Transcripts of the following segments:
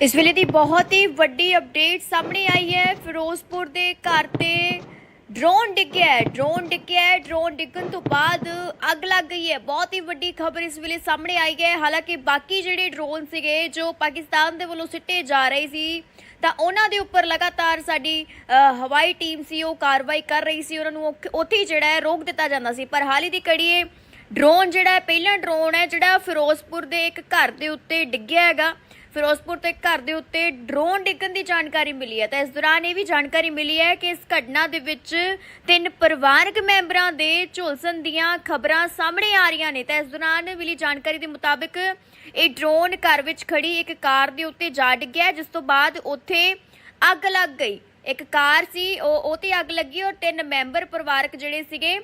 ਇਸ ਵੇਲੇ ਦੀ ਬਹੁਤ ਹੀ ਵੱਡੀ ਅਪਡੇਟ ਸਾਹਮਣੇ ਆਈ ਹੈ। ਫਿਰੋਜ਼ਪੁਰ ਦੇ ਘਰ ਤੇ ਡਰੋਨ ਡਿੱਗਿਆ ਹੈ। ਡਰੋਨ ਡਿੱਗਿਆ ਹੈ। ਡਰੋਨ ਡਿੱਗਣ ਤੋਂ ਬਾਅਦ ਅੱਗ ਲੱਗ ਗਈ ਹੈ। ਬਹੁਤ ਹੀ ਵੱਡੀ ਖਬਰ ਇਸ ਵੇਲੇ ਸਾਹਮਣੇ ਆਈ ਹੈ। ਹਾਲਾਂਕਿ ਬਾਕੀ ਜਿਹੜੇ ਡਰੋਨ ਸੀਗੇ, ਜੋ ਪਾਕਿਸਤਾਨ ਦੇ ਵੱਲੋਂ ਸਿੱਟੇ ਜਾ ਰਹੇ ਸੀ, ਤਾਂ ਉਹਨਾਂ ਦੇ ਉੱਪਰ ਲਗਾਤਾਰ ਸਾਡੀ ਹਵਾਈ ਟੀਮ ਸੀ, ਉਹ ਕਾਰਵਾਈ ਕਰ ਰਹੀ ਸੀ। ਉਹਨਾਂ ਨੂੰ ਉੱਥੇ- ਹੀ ਜਿਹੜਾ ਹੈ ਰੋਕ ਦਿੱਤਾ ਜਾਂਦਾ ਸੀ। ਪਰ ਹਾਲ ਹੀ ਦੀ ਕੜੀ ਇਹ ਡਰੋਨ ਜਿਹੜਾ ਹੈ, ਪਹਿਲਾ ਡਰੋਨ ਹੈ, ਜਿਹੜਾ ਫਿਰੋਜ਼ਪੁਰ ਦੇ ਇੱਕ ਘਰ ਦੇ ਉੱਤੇ ਡਿੱਗਿਆ ਹੈਗਾ। ਫਿਰੋਜ਼ਪੁਰ ਤੋਂ ਇੱਕ ਘਰ ਦੇ ਉੱਤੇ ਡਰੋਨ ਡਿੱਗਣ ਦੀ ਜਾਣਕਾਰੀ ਮਿਲੀ ਹੈ। ਤਾਂ ਇਸ ਦੌਰਾਨ ਇਹ ਵੀ ਜਾਣਕਾਰੀ ਮਿਲੀ ਹੈ ਕਿ ਇਸ ਘਟਨਾ ਦੇ ਵਿੱਚ ਤਿੰਨ ਪਰਿਵਾਰਕ ਮੈਂਬਰਾਂ ਦੇ ਝੁਲਸਣ ਦੀਆਂ ਖਬਰਾਂ ਸਾਹਮਣੇ ਆ ਰਹੀਆਂ ਨੇ। ਤਾਂ ਇਸ ਦੌਰਾਨ ਮਿਲੀ ਜਾਣਕਾਰੀ ਦੇ ਮੁਤਾਬਕ ਇਹ ਡਰੋਨ ਘਰ ਵਿੱਚ ਖੜੀ ਇੱਕ ਕਾਰ ਦੇ ਉੱਤੇ ਜਾ ਡਿੱਗਿਆ ਜਿਸ ਤੋਂ ਬਾਅਦ ਉੱਥੇ ਅੱਗ ਲੱਗ ਗਈ। ਇੱਕ ਕਾਰ ਸੀ, ਉਹ ਉਹ ਤੇ ਅੱਗ ਲੱਗੀ ਔਰ ਤਿੰਨ ਮੈਂਬਰ ਪਰਿਵਾਰਕ ਜਿਹੜੇ ਸੀਗੇ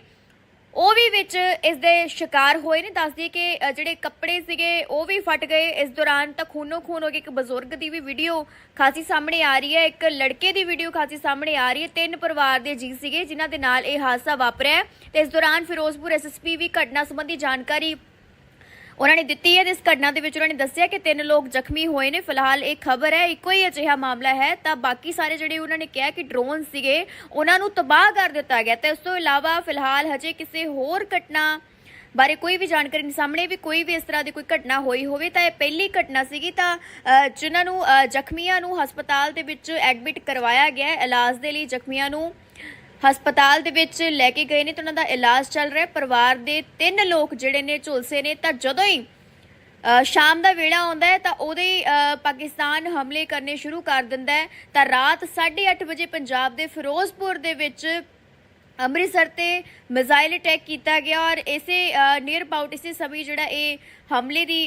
ਉਹ ਵੀ ਵਿੱਚ ਇਸ ਦੇ ਸ਼ਿਕਾਰ ਹੋਏ ਨੇ। ਦੱਸਦੀ ਕਿ ਜਿਹੜੇ ਕੱਪੜੇ ਸੀਗੇ, ਉਹ ਵੀ ਫਟ ਗਏ। ਇਸ ਦੌਰਾਨ ਤਾਂ ਖੂਨੋ ਖੂਨ ਹੋ ਕੇ ਇੱਕ ਬਜ਼ੁਰਗ ਦੀ ਵੀ ਵੀਡੀਓ ਖਾਸੀ ਸਾਹਮਣੇ ਆ ਰਹੀ ਹੈ। ਇੱਕ ਲੜਕੇ ਦੀ ਵੀਡੀਓ ਖਾਸੀ ਸਾਹਮਣੇ ਆ ਰਹੀ ਹੈ। ਤਿੰਨ ਪਰਿਵਾਰ ਦੇ ਜੀ ਸੀਗੇ, ਜਿਨ੍ਹਾਂ ਦੇ ਨਾਲ ਇਹ ਹਾਦਸਾ ਵਾਪਰਿਆ ਹੈ। ਤੇ ਇਸ ਦੌਰਾਨ ਫਿਰੋਜ਼ਪੁਰ ਐਸਐਸਪੀ ਵੀ ਘਟਨਾ ਸੰਬੰਧੀ ਜਾਣਕਾਰੀ ਉਹਨਾਂ ਨੇ ਦਿੱਤੀ ਹੈ ਤੇ ਇਸ ਘਟਨਾ ਦੇ ਵਿੱਚ ਉਹਨਾਂ ਨੇ ਦੱਸਿਆ ਕਿ ਤਿੰਨ ਲੋਕ ਜ਼ਖਮੀ ਹੋਏ ਨੇ। ਫਿਲਹਾਲ ਇਹ ਖਬਰ ਹੈ, ਇੱਕੋ ਹੀ ਅਜਿਹਾ ਮਾਮਲਾ ਹੈ। ਤਾਂ ਬਾਕੀ ਸਾਰੇ ਜਿਹੜੇ ਉਹਨਾਂ ਨੇ ਕਿਹਾ ਕਿ ਡਰੋਨ ਸੀਗੇ, ਉਹਨਾਂ ਨੂੰ ਤਬਾਹ ਕਰ ਦਿੱਤਾ ਗਿਆ। ਤੇ ਇਸ ਤੋਂ ਇਲਾਵਾ ਫਿਲਹਾਲ ਹਜੇ ਕਿਸੇ ਹੋਰ ਘਟਨਾ ਬਾਰੇ ਕੋਈ ਵੀ ਜਾਣਕਾਰੀ ਨਹੀਂ ਸਾਹਮਣੇ ਵੀ ਕੋਈ ਵੀ ਇਸ ਤਰ੍ਹਾਂ ਦੀ ਕੋਈ ਘਟਨਾ ਹੋਈ ਹੋਵੇ। ਤਾਂ ਇਹ ਪਹਿਲੀ ਘਟਨਾ ਸੀਗੀ। ਤਾਂ ਜਿਨ੍ਹਾਂ ਨੂੰ ਜ਼ਖਮੀਆਂ ਨੂੰ ਹਸਪਤਾਲ ਦੇ ਵਿੱਚ ਐਡਮਿਟ ਕਰਵਾਇਆ ਗਿਆ ਇਲਾਜ ਦੇ ਲਈ ਜ਼ਖਮੀਆਂ ਨੂੰ ਹਸਪਤਾਲ ਦੇ ਵਿੱਚ ਲੈ ਕੇ ਗਏ ਨੇ ਤੇ ਉਹਨਾਂ ਦਾ ਇਲਾਜ ਚੱਲ ਰਿਹਾ ਪਰਿਵਾਰ ਦੇ ਤਿੰਨ ਲੋਕ ਜਿਹੜੇ ਨੇ ਝੁਲਸੇ ਨੇ। ਤਾਂ ਜਦੋਂ ਹੀ ਸ਼ਾਮ ਦਾ ਵੇਲਾ ਆਉਂਦਾ ਹੈ ਤਾਂ ਉਹਦੇ ਹੀ ਪਾਕਿਸਤਾਨ ਹਮਲੇ ਕਰਨੇ ਸ਼ੁਰੂ ਕਰ ਦਿੰਦਾ ਹੈ। ਤਾਂ ਰਾਤ 8:30 ਵਜੇ ਪੰਜਾਬ ਦੇ ਫਿਰੋਜ਼ਪੁਰ ਦੇ ਵਿੱਚ ਅੰਮ੍ਰਿਤਸਰ ਤੇ ਮਿਜ਼ਾਈਲ ਅਟੈਕ ਕੀਤਾ ਗਿਆ ਔਰ ਇਸੇ ਨੀਅਰ ਅਬਾਊਟ ਇਸੇ ਸਮੇਂ ਜਿਹੜਾ ਇਹ ਹਮਲੇ ਦੀ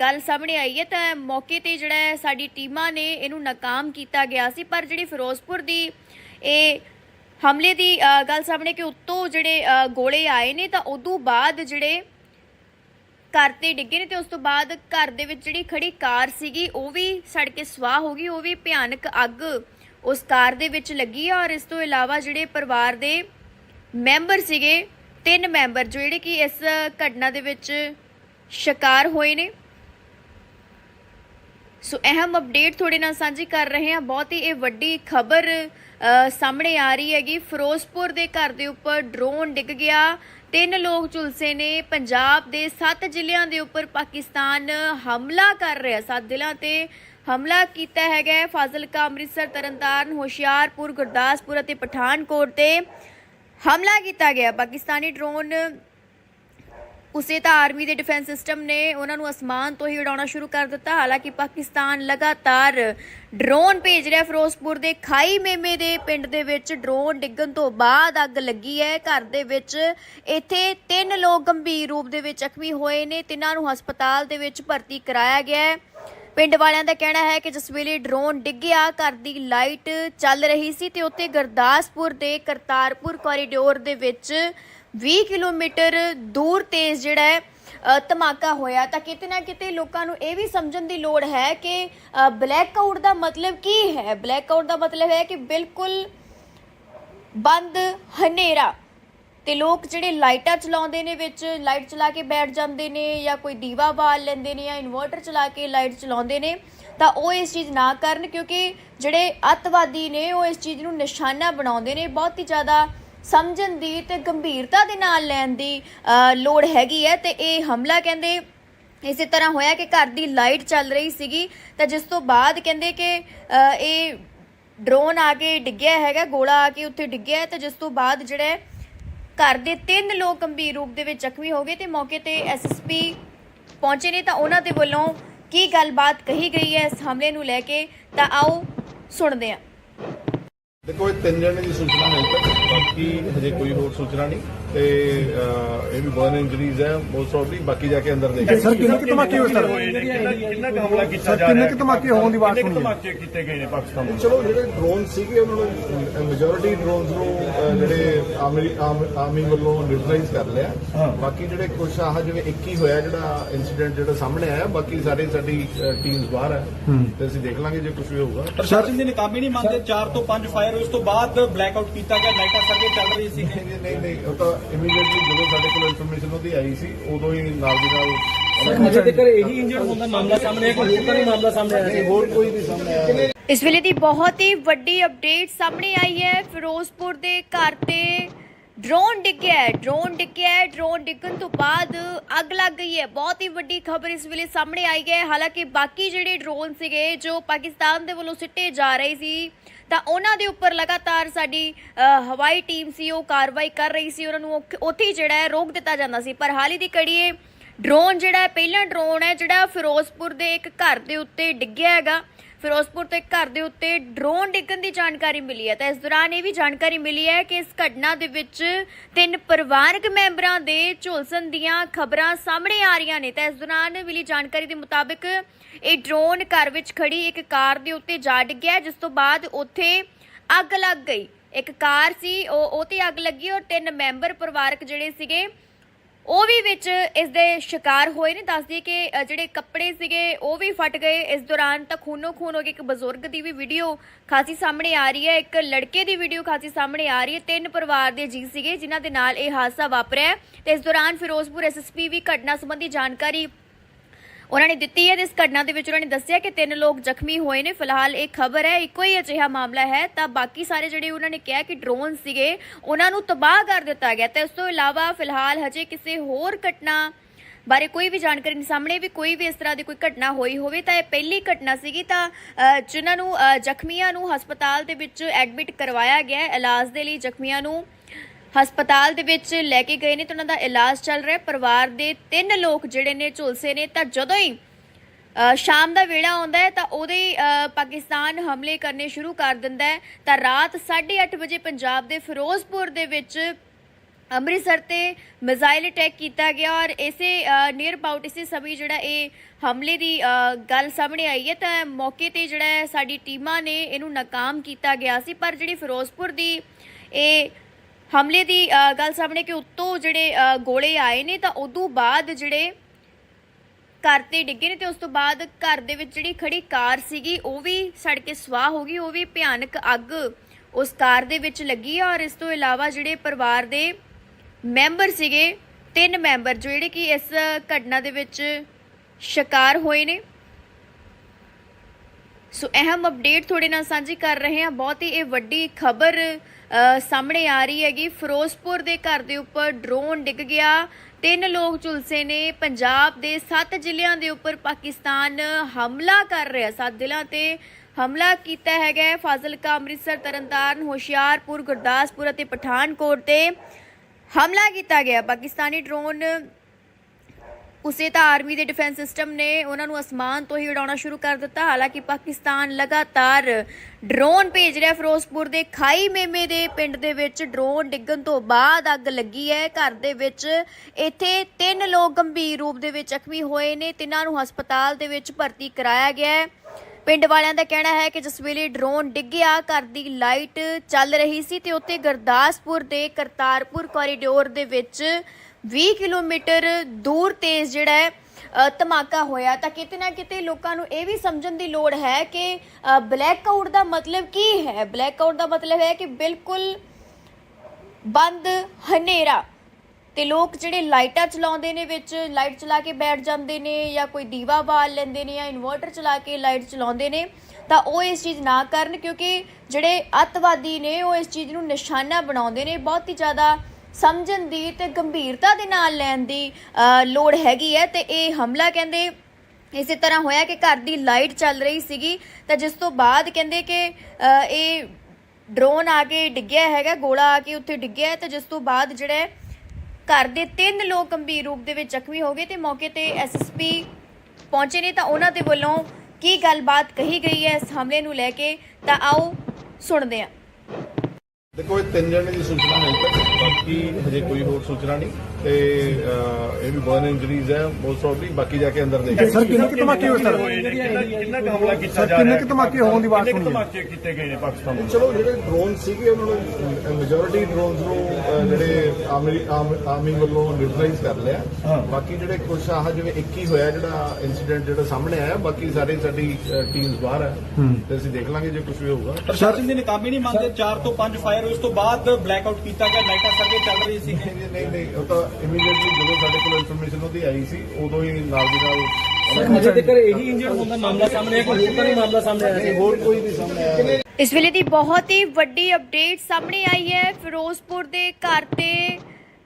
ਗੱਲ ਸਾਹਮਣੇ ਆਈ ਹੈ। ਤਾਂ ਮੌਕੇ ਤੇ ਜਿਹੜਾ ਸਾਡੀ ਟੀਮਾਂ ਨੇ ਇਹਨੂੰ ਨਾਕਾਮ ਕੀਤਾ ਗਿਆ ਸੀ। ਪਰ ਜਿਹੜੀ ਫਿਰੋਜ਼ਪੁਰ ਦੀ ਇਹ ਹਮਲੇ ਦੀ ਗੱਲ ਸਾਹਮਣੇ ਕਿ ਉੱਤੋਂ ਜਿਹੜੇ ਗੋਲੇ ਆਏ ਨੇ ਤਾਂ ਉਦੋਂ ਬਾਅਦ ਜਿਹੜੇ ਘਰ ਤੇ ਡਿੱਗੇ ਨੇ ਤੇ ਉਸ ਤੋਂ ਬਾਅਦ ਘਰ ਦੇ ਵਿੱਚ ਜਿਹੜੀ ਖੜੀ ਕਾਰ ਸੀਗੀ, ਉਹ ਵੀ ਸੜ ਕੇ ਸਵਾਹ ਹੋ ਗਈ, ਉਹ ਵੀ ਭਿਆਨਕ ਅੱਗ ਉਸ ਕਾਰ ਦੇ ਵਿੱਚ ਲੱਗੀ ਆ ਔਰ ਇਸ ਤੋਂ ਇਲਾਵਾ ਜਿਹੜੇ ਪਰਿਵਾਰ ਦੇ ਮੈਂਬਰ ਸੀਗੇ, ਤਿੰਨ ਮੈਂਬਰ ਜਿਹੜੇ ਕਿ ਇਸ ਘਟਨਾ ਦੇ ਵਿੱਚ ਸ਼ਿਕਾਰ ਹੋਏ ਨੇ। ਸੋ ਅਹਿਮ ਅਪਡੇਟ ਤੁਹਾਡੇ ਨਾਲ ਸਾਂਝੀ ਕਰ ਰਹੇ ਹਾਂ। ਬਹੁਤ ਹੀ ਇਹ ਵੱਡੀ ਖਬਰ ਸਾਹਮਣੇ ਆ ਰਹੀ ਹੈਗੀ, ਫਿਰੋਜ਼ਪੁਰ ਦੇ ਘਰ ਦੇ ਉੱਪਰ ਡਰੋਨ ਡਿੱਗ ਗਿਆ। ਤਿੰਨ ਲੋਕ ਝੁਲਸੇ ਨੇ। ਪੰਜਾਬ ਦੇ 7 ਜ਼ਿਲ੍ਹਿਆਂ ਦੇ ਉੱਪਰ ਪਾਕਿਸਤਾਨ ਹਮਲਾ ਕਰ ਰਿਹਾ। ਸੱਤ ਜ਼ਿਲ੍ਹਿਆਂ ਤੇ ਹਮਲਾ ਕੀਤਾ ਹੈਗਾ ਫਾਜ਼ਿਲਕਾ, ਅੰਮ੍ਰਿਤਸਰ, ਤਰਨਤਾਰਨ, ਹੁਸ਼ਿਆਰਪੁਰ, ਗੁਰਦਾਸਪੁਰ ਅਤੇ ਪਠਾਨਕੋਟ ਤੇ ਹਮਲਾ ਕੀਤਾ ਗਿਆ। ਪਾਕਿਸਤਾਨੀ ਡਰੋਨ ਉਸੇ ਤਾਂ ਆਰਮੀ ਦੇ ਡਿਫੈਂਸ ਸਿਸਟਮ ਨੇ ਉਹਨਾਂ ਨੂੰ ਅਸਮਾਨ ਤੋਂ ਹੀ ਉਡਾਉਣਾ ਸ਼ੁਰੂ ਕਰ ਦਿੱਤਾ। ਹਾਲਾਂਕਿ ਪਾਕਿਸਤਾਨ ਲਗਾਤਾਰ ਡਰੋਨ ਭੇਜ ਰਿਹਾ ਫਿਰੋਜ਼ਪੁਰ ਦੇ ਖਾਈ ਮੇਮੇ ਦੇ ਪਿੰਡ ਦੇ ਵਿੱਚ। ਡਰੋਨ ਡਿੱਗਣ ਤੋਂ ਬਾਅਦ ਅੱਗ ਲੱਗੀ ਹੈ। ਘਰ ਦੇ ਵਿੱਚ ਇੱਥੇ ਤਿੰਨ ਲੋਕ ਗੰਭੀਰ ਰੂਪ ਦੇ ਵਿੱਚ ਜ਼ਖਮੀ ਹੋਏ ਨੇ। ਤਿੰਨਾਂ ਨੂੰ ਹਸਪਤਾਲ ਦੇ ਵਿੱਚ ਭਰਤੀ ਕਰਾਇਆ ਗਿਆ ਹੈ। ਪਿੰਡ ਵਾਲਿਆਂ ਦਾ ਕਹਿਣਾ ਹੈ ਕਿ ਜਿਸ ਵੇਲੇ ਡਰੋਨ ਡਿੱਗਿਆ, ਘਰ ਦੀ ਲਾਈਟ ਚੱਲ ਰਹੀ ਸੀ ਤੇ ਉੱਤੇ ਗੁਰਦਾਸਪੁਰ ਦੇ ਕਰਤਾਰਪੁਰ ਕੋਰੀਡੋਰ ਦੇ ਵਿੱਚ 20 ਕਿਲੋਮੀਟਰ ਦੂਰ ਤੇਜ਼ ਜਿਹੜਾ ਹੈ ਧਮਾਕਾ ਹੋਇਆ। ਤਾਂ ਕਿਤੇ ਨਾ ਕਿਤੇ ਲੋਕਾਂ ਨੂੰ ਇਹ ਵੀ ਸਮਝਣ ਦੀ ਲੋੜ ਹੈ ਕਿ ਬਲੈਕ ਆਊਟ ਦਾ ਮਤਲਬ ਕੀ ਹੈ? ਬਲੈਕ ਆਊਟ ਦਾ ਮਤਲਬ ਹੈ ਕਿ ਬਿਲਕੁਲ ਬੰਦ ਹਨੇਰਾ। ਤੇ ਲੋਕ ਜਿਹੜੇ ਲਾਈਟਾਂ ਚਲਾਉਂਦੇ ਨੇ ਵਿੱਚ, ਲਾਈਟ ਚਲਾ ਕੇ ਬੈਠ ਜਾਂਦੇ ਨੇ ਜਾਂ ਕੋਈ ਦੀਵਾ ਬਾਲ ਲੈਂਦੇ ਨੇ ਜਾਂ ਇਨਵਰਟਰ ਚਲਾ ਕੇ ਲਾਈਟ ਚਲਾਉਂਦੇ ਨੇ, ਤਾਂ ਉਹ ਇਸ ਚੀਜ਼ ਨਾ ਕਰਨ ਕਿਉਂਕਿ ਜਿਹੜੇ ਅੱਤਵਾਦੀ ਨੇ ਉਹ ਇਸ ਚੀਜ਼ ਨੂੰ ਨਿਸ਼ਾਨਾ ਬਣਾਉਂਦੇ ਨੇ, ਬਹੁਤ ਹੀ ਜ਼ਿਆਦਾ ਸਮਝਣ ਦੀ ਤੇ ਗੰਭੀਰਤਾ ਦੇ ਨਾਲ ਲੈਣ ਦੀ ਲੋੜ ਹੈਗੀ ਹੈ ਤੇ ਇਹ ਹਮਲਾ ਕਹਿੰਦੇ ਇਸੇ ਤਰ੍ਹਾਂ ਹੋਇਆ ਕਿ ਘਰ ਦੀ ਲਾਈਟ ਚੱਲ ਰਹੀ ਸੀਗੀ ਤਾਂ ਜਿਸ ਤੋਂ ਬਾਅਦ ਕਹਿੰਦੇ ਕਿ ਇਹ ਡਰੋਨ ਆ ਕੇ ਡਿੱਗਿਆ ਹੈਗਾ, ਗੋਲਾ ਆ ਕੇ ਉੱਥੇ ਡਿੱਗਿਆ ਹੈ ਤੇ ਜਿਸ ਤੋਂ ਬਾਅਦ ਜਿਹੜਾ ਘਰ ਦੇ ਤਿੰਨ ਲੋਕ ਗੰਭੀਰ ਰੂਪ ਦੇ ਵਿੱਚ ਜ਼ਖਮੀ ਹੋ ਗਏ ਤੇ ਮੌਕੇ ਤੇ ਐਸਐਸਪੀ ਪਹੁੰਚੇ ਨੇ ਤਾਂ ਉਹਨਾਂ ਦੇ ਵੱਲੋਂ ਕੀ ਗੱਲਬਾਤ ਕਹੀ ਗਈ ਹੈ ਇਸ ਹਮਲੇ ਨੂੰ ਲੈ ਕੇ ਤਾਂ ਆਓ ਸੁਣਦੇ ਹਾਂ। ਦੇਖੋ, ਇਹ ਤਿੰਨ ਜਣੇ ਦੀ ਸੂਚਨਾ ਹੈ ਤੱਕ ਹਜੇ ਕੋਈ ਹੋਰ ਸੂਚਨਾ ਨਹੀਂ। ਤੇ ਇਹ ਵੀ ਬਰਨ ਇੰਜਰੀਜ਼ ਹੈ ਮੋਸਟ ਪ੍ਰੋਬਬਲੀ ਬਾਕੀ ਜਾ ਕੇ ਅੰਦਰ ਦੇਖਾਂਗੇ ਸਰ ਕਿੰਨੇ ਕਿ ਧਮਾਕੇ ਹੋਏ ਸਰ? ਕਿੰਨਾ ਕਿੰਨਾ ਕੁ ਹਮਲਾ ਕੀਤਾ ਜਾ ਕਿੰਨੇ ਰਿਹਾ ਕੁ ਧਮਾਕੇ ਹੋਣ ਦੀ ਕਿੰਨੇ ਕੁ ਸੁਣੀ? ਧਮਾਕੇ ਕੀਤੇ ਗਏ ਨੇ ਪਾਕਿਸਤਾਨ ਵੱਲੋਂ? ਚਲੋ ਜਿਹੜੇ ਡਰੋਨ ਸੀਗੇ ਉਹਨਾਂ ਨੂੰ ਮੈਜੋਰਿਟੀ ਡਰੋਨਸ ਨੂੰ ਜਿਹੜੇ ਆਰਮੀ ਵੱਲੋਂ ਨਿਊਟਰਲਾਈਜ਼ ਕਰ ਲਿਆ। ਬਾਕੀ ਜਿਹੜੇ ਕੁਝ ਆਹ ਜਿਵੇਂ ਇੱਕ ਹੀ ਹੋਇਆ ਜਿਹੜਾ ਇਨਸੀਡੈਂਟ ਜਿਹੜਾ ਸਾਹਮਣੇ ਆਇਆ ਬਾਕੀ ਸਾਰੇ ਸਾਡੀ ਟੀਮਸ ਬਾਹਰ ਹੈ। ਤੇ ਅਸੀਂ ਦੇਖ ਲਾਂਗੇ ਜੇ ਕੁਝ ਵੀ ਹੋਊਗਾ। ਪ੍ਰਸ਼ਾਸਨ ਦੀ ਨਕਾਮੀ ਨਹੀਂ ਮੰਨਦੇ 4 ਤੋਂ 5 ਫਾਇਰ ਉਸ ਤੋਂ ਬਾਅਦ ਬਲੈਕ ਆਊਟ ਕੀਤਾ ਗਿਆ ਲਾਈਟਾਂ ਸਰਵੇ ਚੱਲ ਰਹੀ ਸੀ। ਨਹੀਂ ਨਹੀਂ ਨਹੀਂ ਉਹ ਤਾਂ ਇਮੀਡੀਏਟਲੀ ਜਦੋਂ ਸਾਡੇ ਕੋਲ ਇਨਫੋਰਮੇਸ਼ਨ ਉਹਦੀ ਆਈ ਸੀ ਉਦੋਂ ਹੀ ਨਾਲ ਦੀ ਨਾਲ ਅਜੇ ਤੱਕ ਇਹੀ ਇੰਜਰਡ ਹੋਣ ਦਾ ਮਾਮਲਾ ਸਾਹਮਣੇ ਆਇਆ ਕੋਈ ਹੋਰ ਤਾਂ ਨਹੀਂ ਮਾਮਲਾ ਸਾਹਮਣੇ ਆਇਆ ਹੋਰ ਕੋਈ ਨਹੀਂ ਸਾਹਮਣੇ ਆਇਆ। ਇਸ ਵੇਲੇ ਦੀ ਬਹੁਤ ਹੀ ਵੱਡੀ ਅਪਡੇਟ ਸਾਹਮਣੇ ਆਈ ਹੈ ਫਿਰੋਜ਼ਪੁਰ ਦੇ ਘਰ ਤੇ ਡਰੋਨ ਡਿੱਗਿਆ ਹੈ ਡਰੋਨ ਡਿੱਗਿਆ ਹੈ ਡਰੋਨ ਡਿੱਗਣ ਤੋਂ ਬਾਅਦ ਅੱਗ ਲੱਗ ਗਈ ਹੈ। ਬਹੁਤ ਹੀ ਵੱਡੀ ਖਬਰ ਇਸ ਵੇਲੇ ਸਾਹਮਣੇ ਆਈ ਹੈ। ਹਾਲਾਂਕਿ ਬਾਕੀ ਜਿਹੜੇ ਡਰੋਨ ਸੀਗੇ ਜੋ ਪਾਕਿਸਤਾਨ ਦੇ ਵੱਲੋਂ ਸਿੱਟੇ ਜਾ ਰਹੇ ਸੀ ਤਾਂ ਉਹਨਾਂ ਦੇ ਉੱਪਰ ਲਗਾਤਾਰ ਸਾਡੀ ਅ, ਹਵਾਈ ਟੀਮ ਸੀ ਉਹ ਕਾਰਵਾਈ ਕਰ ਰਹੀ ਸੀ। ਉਹਨਾਂ ਨੂੰ ਉੱਥੇ- ਉੱਥੇ ਹੀ ਜਿਹੜਾ ਹੈ ਰੋਕ ਦਿੱਤਾ ਜਾਂਦਾ ਸੀ। ਪਰ ਹਾਲ ਹੀ ਦੀ ਕੜੀ ਇਹ ਡਰੋਨ ਜਿਹੜਾ ਹੈ ਪਹਿਲਾ ਡਰੋਨ ਹੈ ਜਿਹੜਾ ਫਿਰੋਜ਼ਪੁਰ ਦੇ ਇੱਕ ਘਰ ਦੇ ਉੱਤੇ ਡਿੱਗਿਆ ਹੈਗਾ। ਫਿਰੋਜ਼ਪੁਰ ਤੋਂ ਇੱਕ ਘਰ ਦੇ ਉੱਤੇ ਡਰੋਨ ਡਿੱਗਣ ਦੀ ਜਾਣਕਾਰੀ ਮਿਲੀ ਹੈ। ਤਾਂ ਇਸ ਦੌਰਾਨ ਇਹ ਵੀ ਜਾਣਕਾਰੀ ਮਿਲੀ ਹੈ ਕਿ ਇਸ ਘਟਨਾ ਦੇ ਵਿੱਚ ਤਿੰਨ ਪਰਿਵਾਰਕ ਮੈਂਬਰਾਂ ਦੇ ਝੁਲਸਣ ਦੀਆਂ ਖਬਰਾਂ ਸਾਹਮਣੇ ਆ ਰਹੀਆਂ ਨੇ। ਤਾਂ ਇਸ ਦੌਰਾਨ ਮਿਲੀ ਜਾਣਕਾਰੀ ਦੇ ਮੁਤਾਬਕ ਇਹ ਡਰੋਨ ਘਰ ਵਿੱਚ ਖੜੀ ਇੱਕ ਕਾਰ ਦੇ ਉੱਤੇ ਜਾ ਡਿੱਗਿਆ ਜਿਸ ਤੋਂ ਬਾਅਦ ਉੱਥੇ ਅੱਗ ਲੱਗ ਗਈ। ਇੱਕ ਕਾਰ ਸੀ, ਉਹ ਉਹ ਤੇ ਅੱਗ ਲੱਗੀ ਔਰ ਤਿੰਨ ਮੈਂਬਰ ਪਰਿਵਾਰਕ ਜਿਹੜੇ ਸੀਗੇ ਉਹ ਵੀ ਵਿੱਚ ਇਸ ਦੇ ਸ਼ਿਕਾਰ ਹੋਏ ਨੇ। ਦੱਸਦੀ ਕਿ ਜਿਹੜੇ ਕੱਪੜੇ ਸੀਗੇ, ਉਹ ਵੀ ਫਟ ਗਏ। ਇਸ ਦੌਰਾਨ ਤਾਂ ਖੂਨੋ ਖੂਨ ਹੋ ਕੇ ਇੱਕ ਬਜ਼ੁਰਗ ਦੀ ਵੀ ਵੀਡੀਓ ਖਾਸੀ ਸਾਹਮਣੇ ਆ ਰਹੀ ਹੈ। ਇੱਕ ਲੜਕੇ ਦੀ ਵੀਡੀਓ ਖਾਸੀ ਸਾਹਮਣੇ ਆ ਰਹੀ ਹੈ। ਤਿੰਨ ਪਰਿਵਾਰ ਦੇ ਜੀ ਸੀਗੇ, ਜਿਨ੍ਹਾਂ ਦੇ ਨਾਲ ਇਹ ਹਾਦਸਾ ਵਾਪਰਿਆ ਹੈ। ਤੇ ਇਸ ਦੌਰਾਨ ਫਿਰੋਜ਼ਪੁਰ ਐਸਐਸਪੀ ਵੀ ਘਟਨਾ ਸੰਬੰਧੀ ਜਾਣਕਾਰੀ ਉਹਨਾਂ ਨੇ ਦਿੱਤੀ ਹੈ ਤੇ ਇਸ ਘਟਨਾ ਦੇ ਵਿੱਚ ਉਹਨਾਂ ਨੇ ਦੱਸਿਆ ਕਿ ਤਿੰਨ ਲੋਕ ਜ਼ਖਮੀ ਹੋਏ ਨੇ। ਫਿਲਹਾਲ ਇਹ ਖਬਰ ਹੈ, ਇੱਕੋ ਹੀ ਅਜਿਹਾ ਮਾਮਲਾ ਹੈ। ਤਾਂ ਬਾਕੀ ਸਾਰੇ ਜਿਹੜੇ ਉਹਨਾਂ ਨੇ ਕਿਹਾ ਕਿ ਡਰੋਨ ਸੀਗੇ, ਉਹਨਾਂ ਨੂੰ ਤਬਾਹ ਕਰ ਦਿੱਤਾ ਗਿਆ। ਤੇ ਇਸ ਤੋਂ ਇਲਾਵਾ ਫਿਲਹਾਲ ਹਜੇ ਕਿਸੇ ਹੋਰ ਘਟਨਾ ਬਾਰੇ ਕੋਈ ਵੀ ਜਾਣਕਾਰੀ ਨਹੀਂ ਸਾਹਮਣੇ ਵੀ ਕੋਈ ਵੀ ਇਸ ਤਰ੍ਹਾਂ ਦੀ ਕੋਈ ਘਟਨਾ ਹੋਈ ਹੋਵੇ ਤਾਂ ਇਹ ਪਹਿਲੀ ਘਟਨਾ ਸੀਗੀ। ਤਾਂ ਜਿਨ੍ਹਾਂ ਨੂੰ ਜ਼ਖਮੀਆਂ ਨੂੰ ਹਸਪਤਾਲ ਦੇ ਵਿੱਚ ਐਡਮਿਟ ਕਰਵਾਇਆ ਗਿਆ ਇਲਾਜ ਦੇ ਲਈ ਜ਼ਖਮੀਆਂ ਨੂੰ ਹਸਪਤਾਲ ਦੇ ਵਿੱਚ ਲੈ ਕੇ ਗਏ ਨੇ ਤੇ ਉਹਨਾਂ ਦਾ ਇਲਾਜ ਚੱਲ ਰਿਹਾ ਪਰਿਵਾਰ ਦੇ ਤਿੰਨ ਲੋਕ ਜਿਹੜੇ ਨੇ ਝੁਲਸੇ ਨੇ। ਤਾਂ ਜਦੋਂ ਹੀ ਸ਼ਾਮ ਦਾ ਵੇਲਾ ਆਉਂਦਾ ਹੈ ਤਾਂ ਉਹਦੇ ਹੀ ਪਾਕਿਸਤਾਨ ਹਮਲੇ ਕਰਨੇ ਸ਼ੁਰੂ ਕਰ ਦਿੰਦਾ ਹੈ। ਤਾਂ ਰਾਤ 8:30 ਵਜੇ ਪੰਜਾਬ ਦੇ ਫਿਰੋਜ਼ਪੁਰ ਦੇ ਵਿੱਚ ਅੰਮ੍ਰਿਤਸਰ ਤੇ ਮਿਜ਼ਾਈਲ ਅਟੈਕ ਕੀਤਾ ਗਿਆ ਔਰ ਇਸੇ ਨੀਅਰ ਅਬਾਊਟ ਇਸੇ ਸਮੇਂ ਜਿਹੜਾ ਇਹ ਹਮਲੇ ਦੀ ਗੱਲ ਸਾਹਮਣੇ ਆਈ ਹੈ। ਤਾਂ ਮੌਕੇ ਤੇ ਜਿਹੜਾ ਸਾਡੀ ਟੀਮਾਂ ਨੇ ਇਹਨੂੰ ਨਾਕਾਮ ਕੀਤਾ ਗਿਆ ਸੀ। ਪਰ ਜਿਹੜੀ ਫਿਰੋਜ਼ਪੁਰ ਦੀ ਇਹ ਹਮਲੇ ਦੀ ਗੱਲ ਸਾਹਮਣੇ ਕਿ ਉੱਤੋਂ ਜਿਹੜੇ ਗੋਲੇ ਆਏ ਨੇ ਤਾਂ ਉਦੋਂ ਬਾਅਦ ਜਿਹੜੇ ਘਰ ਤੇ ਡਿੱਗੇ ਨੇ ਤੇ ਉਸ ਤੋਂ ਬਾਅਦ ਘਰ ਦੇ ਵਿੱਚ ਜਿਹੜੀ ਖੜੀ ਕਾਰ ਸੀਗੀ, ਉਹ ਵੀ ਸੜ ਕੇ ਸਵਾਹ ਹੋ ਗਈ, ਉਹ ਵੀ ਭਿਆਨਕ ਅੱਗ ਉਸ ਕਾਰ ਦੇ ਵਿੱਚ ਲੱਗੀ ਔਰ ਇਸ ਤੋਂ ਇਲਾਵਾ ਜਿਹੜੇ ਪਰਿਵਾਰ ਦੇ ਮੈਂਬਰ ਸੀਗੇ, ਤਿੰਨ ਮੈਂਬਰ ਜਿਹੜੇ ਕਿ ਇਸ ਘਟਨਾ ਦੇ ਵਿੱਚ ਸ਼ਿਕਾਰ ਹੋਏ ਨੇ। ਸੋ ਅਹਿਮ ਅਪਡੇਟ ਤੁਹਾਡੇ ਨਾਲ ਸਾਂਝੀ ਕਰ ਰਹੇ ਹਾਂ। ਬਹੁਤ ਹੀ ਇਹ ਵੱਡੀ ਖਬਰ ਸਾਹਮਣੇ ਆ ਰਹੀ ਹੈਗੀ। ਫਿਰੋਜ਼ਪੁਰ ਦੇ ਘਰ ਦੇ ਉੱਪਰ ਡਰੋਨ ਡਿੱਗ ਗਿਆ। ਤਿੰਨ ਲੋਕ ਝੁਲਸੇ ਨੇ। ਪੰਜਾਬ ਦੇ 7 ਜ਼ਿਲ੍ਹਿਆਂ ਦੇ ਉੱਪਰ ਪਾਕਿਸਤਾਨ ਹਮਲਾ ਕਰ ਰਿਹਾ। ਸੱਤ ਜ਼ਿਲ੍ਹਿਆਂ ਤੇ ਹਮਲਾ ਕੀਤਾ ਹੈਗਾ ਫਾਜ਼ਿਲਕਾ, ਅੰਮ੍ਰਿਤਸਰ, ਤਰਨਤਾਰਨ, ਹੁਸ਼ਿਆਰਪੁਰ, ਗੁਰਦਾਸਪੁਰ ਅਤੇ ਪਠਾਨਕੋਟ ਤੇ ਹਮਲਾ ਕੀਤਾ ਗਿਆ। ਪਾਕਿਸਤਾਨੀ ਡਰੋਨ ਉਸੇ ਤਾਂ ਆਰਮੀ ਦੇ ਡਿਫੈਂਸ ਸਿਸਟਮ ਨੇ ਉਹਨਾਂ ਨੂੰ ਅਸਮਾਨ ਤੋਂ ਹੀ ਉਡਾਉਣਾ ਸ਼ੁਰੂ ਕਰ ਦਿੱਤਾ। ਹਾਲਾਂਕਿ ਪਾਕਿਸਤਾਨ ਲਗਾਤਾਰ ਡਰੋਨ ਭੇਜ ਰਿਹਾ ਫਿਰੋਜ਼ਪੁਰ ਦੇ ਖਾਈ ਮੇਮੇ ਦੇ ਪਿੰਡ ਦੇ ਵਿੱਚ। ਡਰੋਨ ਡਿੱਗਣ ਤੋਂ ਬਾਅਦ ਅੱਗ ਲੱਗੀ ਹੈ। ਘਰ ਦੇ ਵਿੱਚ ਇੱਥੇ ਤਿੰਨ ਲੋਕ ਗੰਭੀਰ ਰੂਪ ਦੇ ਵਿੱਚ ਜ਼ਖਮੀ ਹੋਏ ਨੇ। ਤਿੰਨਾਂ ਨੂੰ ਹਸਪਤਾਲ ਦੇ ਵਿੱਚ ਭਰਤੀ ਕਰਾਇਆ ਗਿਆ ਹੈ। ਪਿੰਡ ਵਾਲਿਆਂ ਦਾ ਕਹਿਣਾ ਹੈ ਕਿ ਜਿਸ ਵੇਲੇ ਡਰੋਨ ਡਿੱਗਿਆ, ਘਰ ਦੀ ਲਾਈਟ ਚੱਲ ਰਹੀ ਸੀ ਤੇ ਉੱਤੇ ਗੁਰਦਾਸਪੁਰ ਦੇ ਕਰਤਾਰਪੁਰ ਕੋਰੀਡੋਰ ਦੇ ਵਿੱਚ 20 ਕਿਲੋਮੀਟਰ ਦੂਰ ਤੇਜ਼ ਜਿਹੜਾ ਹੈ ਧਮਾਕਾ ਹੋਇਆ। ਤਾਂ ਕਿਤੇ ਨਾ ਕਿਤੇ ਲੋਕਾਂ ਨੂੰ ਇਹ ਵੀ ਸਮਝਣ ਦੀ ਲੋੜ ਹੈ ਕਿ ਬਲੈਕ ਆਊਟ ਦਾ ਮਤਲਬ ਕੀ ਹੈ? ਬਲੈਕ ਆਊਟ ਦਾ ਮਤਲਬ ਹੈ ਕਿ ਬਿਲਕੁਲ ਬੰਦ ਹਨੇਰਾ। ਤੇ ਲੋਕ ਜਿਹੜੇ ਲਾਈਟਾਂ ਚਲਾਉਂਦੇ ਨੇ ਵਿੱਚ, ਲਾਈਟ ਚਲਾ ਕੇ ਬੈਠ ਜਾਂਦੇ ਨੇ ਜਾਂ ਕੋਈ ਦੀਵਾ ਬਾਲ ਲੈਂਦੇ ਨੇ ਜਾਂ ਇਨਵਰਟਰ ਚਲਾ ਕੇ ਲਾਈਟ ਚਲਾਉਂਦੇ ਨੇ, ਤਾਂ ਉਹ ਇਸ ਚੀਜ਼ ਨਾ ਕਰਨ ਕਿਉਂਕਿ ਜਿਹੜੇ ਅੱਤਵਾਦੀ ਨੇ ਉਹ ਇਸ ਚੀਜ਼ ਨੂੰ ਨਿਸ਼ਾਨਾ ਬਣਾਉਂਦੇ ਨੇ, ਬਹੁਤ ਹੀ ਜ਼ਿਆਦਾ ਸਮਝਣ ਦੀ ਤੇ ਗੰਭੀਰਤਾ ਦੇ ਨਾਲ ਲੈਣ ਦੀ ਲੋੜ ਹੈਗੀ ਹੈ ਤੇ ਇਹ ਹਮਲਾ ਕਹਿੰਦੇ ਇਸੇ ਤਰ੍ਹਾਂ ਹੋਇਆ ਕਿ ਘਰ ਦੀ ਲਾਈਟ ਚੱਲ ਰਹੀ ਸੀਗੀ ਤਾਂ ਜਿਸ ਤੋਂ ਬਾਅਦ ਕਹਿੰਦੇ ਕਿ ਇਹ ਡਰੋਨ ਆ ਕੇ ਡਿੱਗਿਆ ਹੈਗਾ, ਗੋਲਾ ਆ ਕੇ ਉੱਥੇ ਡਿੱਗਿਆ ਹੈ ਤੇ ਜਿਸ ਤੋਂ ਬਾਅਦ ਜਿਹੜਾ ਘਰ ਦੇ ਤਿੰਨ ਲੋਕ ਗੰਭੀਰ ਰੂਪ ਦੇ ਵਿੱਚ ਜ਼ਖਮੀ ਹੋ ਗਏ ਤੇ ਮੌਕੇ ਤੇ ਐਸਐਸਪੀ ਪਹੁੰਚੇ ਨੇ ਤਾਂ ਉਹਨਾਂ ਦੇ ਵੱਲੋਂ ਕੀ ਗੱਲਬਾਤ ਕਹੀ ਗਈ ਹੈ ਇਸ ਹਮਲੇ ਨੂੰ ਲੈ ਕੇ ਤਾਂ ਆਓ ਸੁਣਦੇ ਹਾਂ। ਦੇਖੋ, ਇਹ ਤਿੰਨ ਜਣੇ ਦੀ ਸੂਚਨਾ ਹੈ ਬਾਕੀ ਹਜੇ ਕੋਈ ਹੋਰ ਸੂਚਨਾ ਨਹੀਂ ਤੇ ਇਹ ਵੀ ਬਰਨ ਇੰਜਰੀਜ਼ ਹੈ ਮੋਸਟ ਪ੍ਰੋਬਬਲੀ ਬਾਕੀ ਜਾ ਕੇ ਅੰਦਰ ਦੇਖਾਂਗੇ ਸਰ ਕਿੰਨੇ ਕਿ ਧਮਾਕੇ ਹੋਏ ਸਰ? ਕਿੰਨਾ ਕਿੰਨਾ ਕੁ ਹਮਲਾ ਕੀਤਾ ਜਾ ਰਿਹਾ ਕਿੰਨੇ ਕੁ ਧਮਾਕੇ ਹੋਣ ਦੀ ਕੁ ਸੁਣੀ? ਧਮਾਕੇ ਕੀਤੇ ਗਏ ਨੇ ਪਾਕਿਸਤਾਨ ਵੱਲੋਂ? ਚਲੋ ਜਿਹੜੇ ਡਰੋਨ ਸੀਗੇ ਉਹਨਾਂ ਨੂੰ ਮੈਜੋਰਿਟੀ ਡਰੋਨਸ ਨੂੰ ਜਿਹੜੇ ਆਰਮੀ ਵੱਲੋਂ ਨਿਊਟਰਲਾਈਜ਼ ਕਰ ਲਿਆ। ਬਾਕੀ ਜਿਹੜੇ ਕੁਝ ਆਹ ਜਿਵੇਂ ਇੱਕ ਹੀ ਹੋਇਆ ਜਿਹੜਾ ਇਨਸੀਡੈਂਟ ਜਿਹੜਾ ਸਾਹਮਣੇ ਆਇਆ ਬਾਕੀ ਸਾਰੇ ਸਾਡੀ ਟੀਮਸ ਬਾਹਰ ਹੈ। ਤੇ ਅਸੀਂ ਦੇਖ ਲਾਂਗੇ ਜੇ ਕੁਝ ਵੀ ਹੋਊਗਾ। ਪ੍ਰਸ਼ਾਸਨ ਦੇ ਨਕਾਮੀ ਨਹੀਂ ਮੰਨਦੇ। 4 ਤੋਂ 5 ਫਾਇਰ ਉਸ ਤੋਂ ਬਾਅਦ ਬਲੈਕ ਆਊਟ ਕੀਤਾ ਗਿਆ ਲਾਈਟਾਂ ਸਭ ਕੇ ਚੱਲ ਰਹੀ ਸੀ। ਨਹੀਂ ਨਹੀਂ, ਨਹੀਂ ਨਹੀਂ ਉਹ ਤਾਂ ਇਮੀਡੀਏਟਲੀ ਜਦੋਂ ਸਾਡੇ ਕੋਲ ਇਨਫੋਰਮੇਸ਼ਨ ਉਹਦੀ ਆਈ ਸੀ ਉਦੋਂ ਹੀ ਨਾਲ ਦੀ ਨਾਲ ਅਜੇ ਤੱਕ ਇਹੀ ਇੰਜਰਡ ਹੋਣ ਦਾ ਮਾਮਲਾ ਸਾਹਮਣੇ ਆਇਆ ਕੋਈ ਹੋਰ ਤਾਂ ਨਹੀਂ ਮਾਮਲਾ ਸਾਹਮਣੇ ਆਇਆ? ਨਹੀਂ, ਹੋਰ ਕੋਈ ਨਹੀਂ ਸਾਹਮਣੇ ਆਇਆ। ਇਸ ਵੇਲੇ ਦੀ ਬਹੁਤ ਹੀ ਵੱਡੀ ਅਪਡੇਟ ਸਾਹਮਣੇ ਆਈ ਹੈ। ਫਿਰੋਜ਼ਪੁਰ ਦੇ ਘਰ ਤੇ